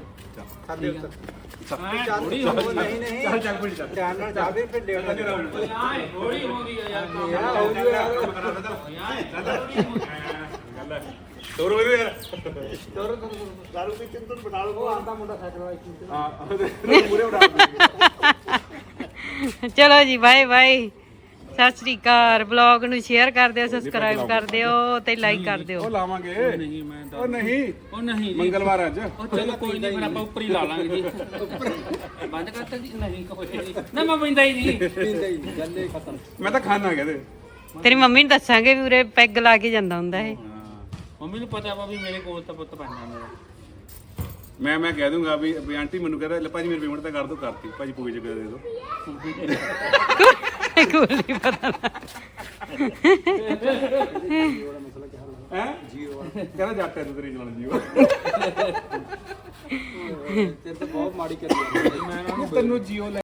ਸਾਡੇ ਉੱਤੇ ਐਂ ਚੱਲ। ਥੋੜੀ ਹੋ ਉਹ ਨਹੀਂ ਨਹੀਂ। ਚੱਲ ਚੱਲ ਕੋਈ ਚੱਲ। ਧਿਆਨ ਨਾਲ ਜਾਵੇ ਫਿਰ ਡੇਢ ਦਾ ਐਂ ਥੋੜੀ ਹੋ ਗਈ ਆ ਯਾਰ ਕੰਮ ਯਾਰ। ਹੋ ਜੂ ਯਾਰ ਤੋਰ ਵੀਰੇ ਯਾਰ। ਤੁਰ ਤੁਰ ਦਾਰੂ ਦੀ ਚਿੰਤਨ ਬਣਾ ਲਓ। ਉਹ ਆਂਦਾ ਮੁੰਡਾ ਸਾਈਕਲ ਵਾਲਾ ਕੀ ਹਾਂ ਪੂਰੇ ਉਡਾ ਚਲੋ ਜੀ ਬਾਏ ਬਾਏ ਸਤਿ ਸ੍ਰੀ ਅਕਾਲ। ਬਲੌਗ ਨੂੰ ਸ਼ੇਅਰ ਕਰ ਦਿਓ ਸਬਸਕ੍ਰਾਈਬ ਕਰ ਦਿਓ ਤੇ ਲਾਈਕ ਕਰ ਦਿਓ। ਉਹ ਲਾਵਾਂਗੇ। ਨਹੀਂ ਮੈਂ ਤਾਂ ਉਹ ਨਹੀਂ। ਉਹ ਨਹੀਂ ਜੀ। ਮੰਗਲਵਾਰ ਅੱਜ। ਉਹ ਚਲੋ ਕੋਈ ਨਹੀਂ ਫਿਰ ਆਪਾਂ ਉੱਪਰ ਹੀ ਲਾ ਲਾਂਗੇ ਜੀ। ਬੰਦ ਕਰਤਾ ਜੀ? ਨਹੀਂ ਕੋਈ ਨਹੀਂ। ਨਾ ਮੈਂ ਪੈਂਦਾ ਹੀ ਨਹੀਂ। ਪੀਂਦਾ ਹੀ ਨਹੀਂ। ਗੱਲੇ ਖਤਮ। ਮੈਂ ਤਾਂ ਖਾਣਾ ਕਹਿੰਦੇ ਤੇਰੀ ਮੰਮੀ ਨੂੰ ਦੱਸਾਂਗੇ ਵੀ ਉਰੇ ਪੈਗ ਲਾ ਕੇ ਜਾਂਦਾ ਹੁੰਦਾ ਇਹ। ਮੰਮੀ ਨੂੰ ਪਤਾ ਵਾ ਵੀ ਮੇਰੇ ਕੋਲ ਤਾਂ ਪੁੱਤ ਪੈਣਾ ਮੇਰਾ ਮੈਂ ਮੈਂ ਕਹਿ ਦੂੰਗਾ ਵੀ ਵੀ ਆਂਟੀ ਮੈਨੂੰ ਕਹਿੰਦਾ ਲੈ ਭਾਜੀ ਮੇਰੀ ਪੇਮੈਂਟ ਤਾਂ ਕਰ ਦਿਓ ਕਰਤੀ। ਭਾਜੀ ਪੂਰੀ ਜਗ੍ਹਾ ਦੇ ਦਿਓ। ਕੋਲ ਨਹੀਂ ਪਤਾ ਹੈ? ਜੀਓ ਕਹਿੰਦਾ ਜੱਟ ਹੈ ਤੂੰ ਤੇਰੀ ਜਵਾਨ ਜੀਓ ਤੇਰੇ ਤੇ ਬਹੁਤ ਮਾੜੀ ਕਰੀ ਜਾਂਦੀ ਤੈਨੂੰ ਜੀਓ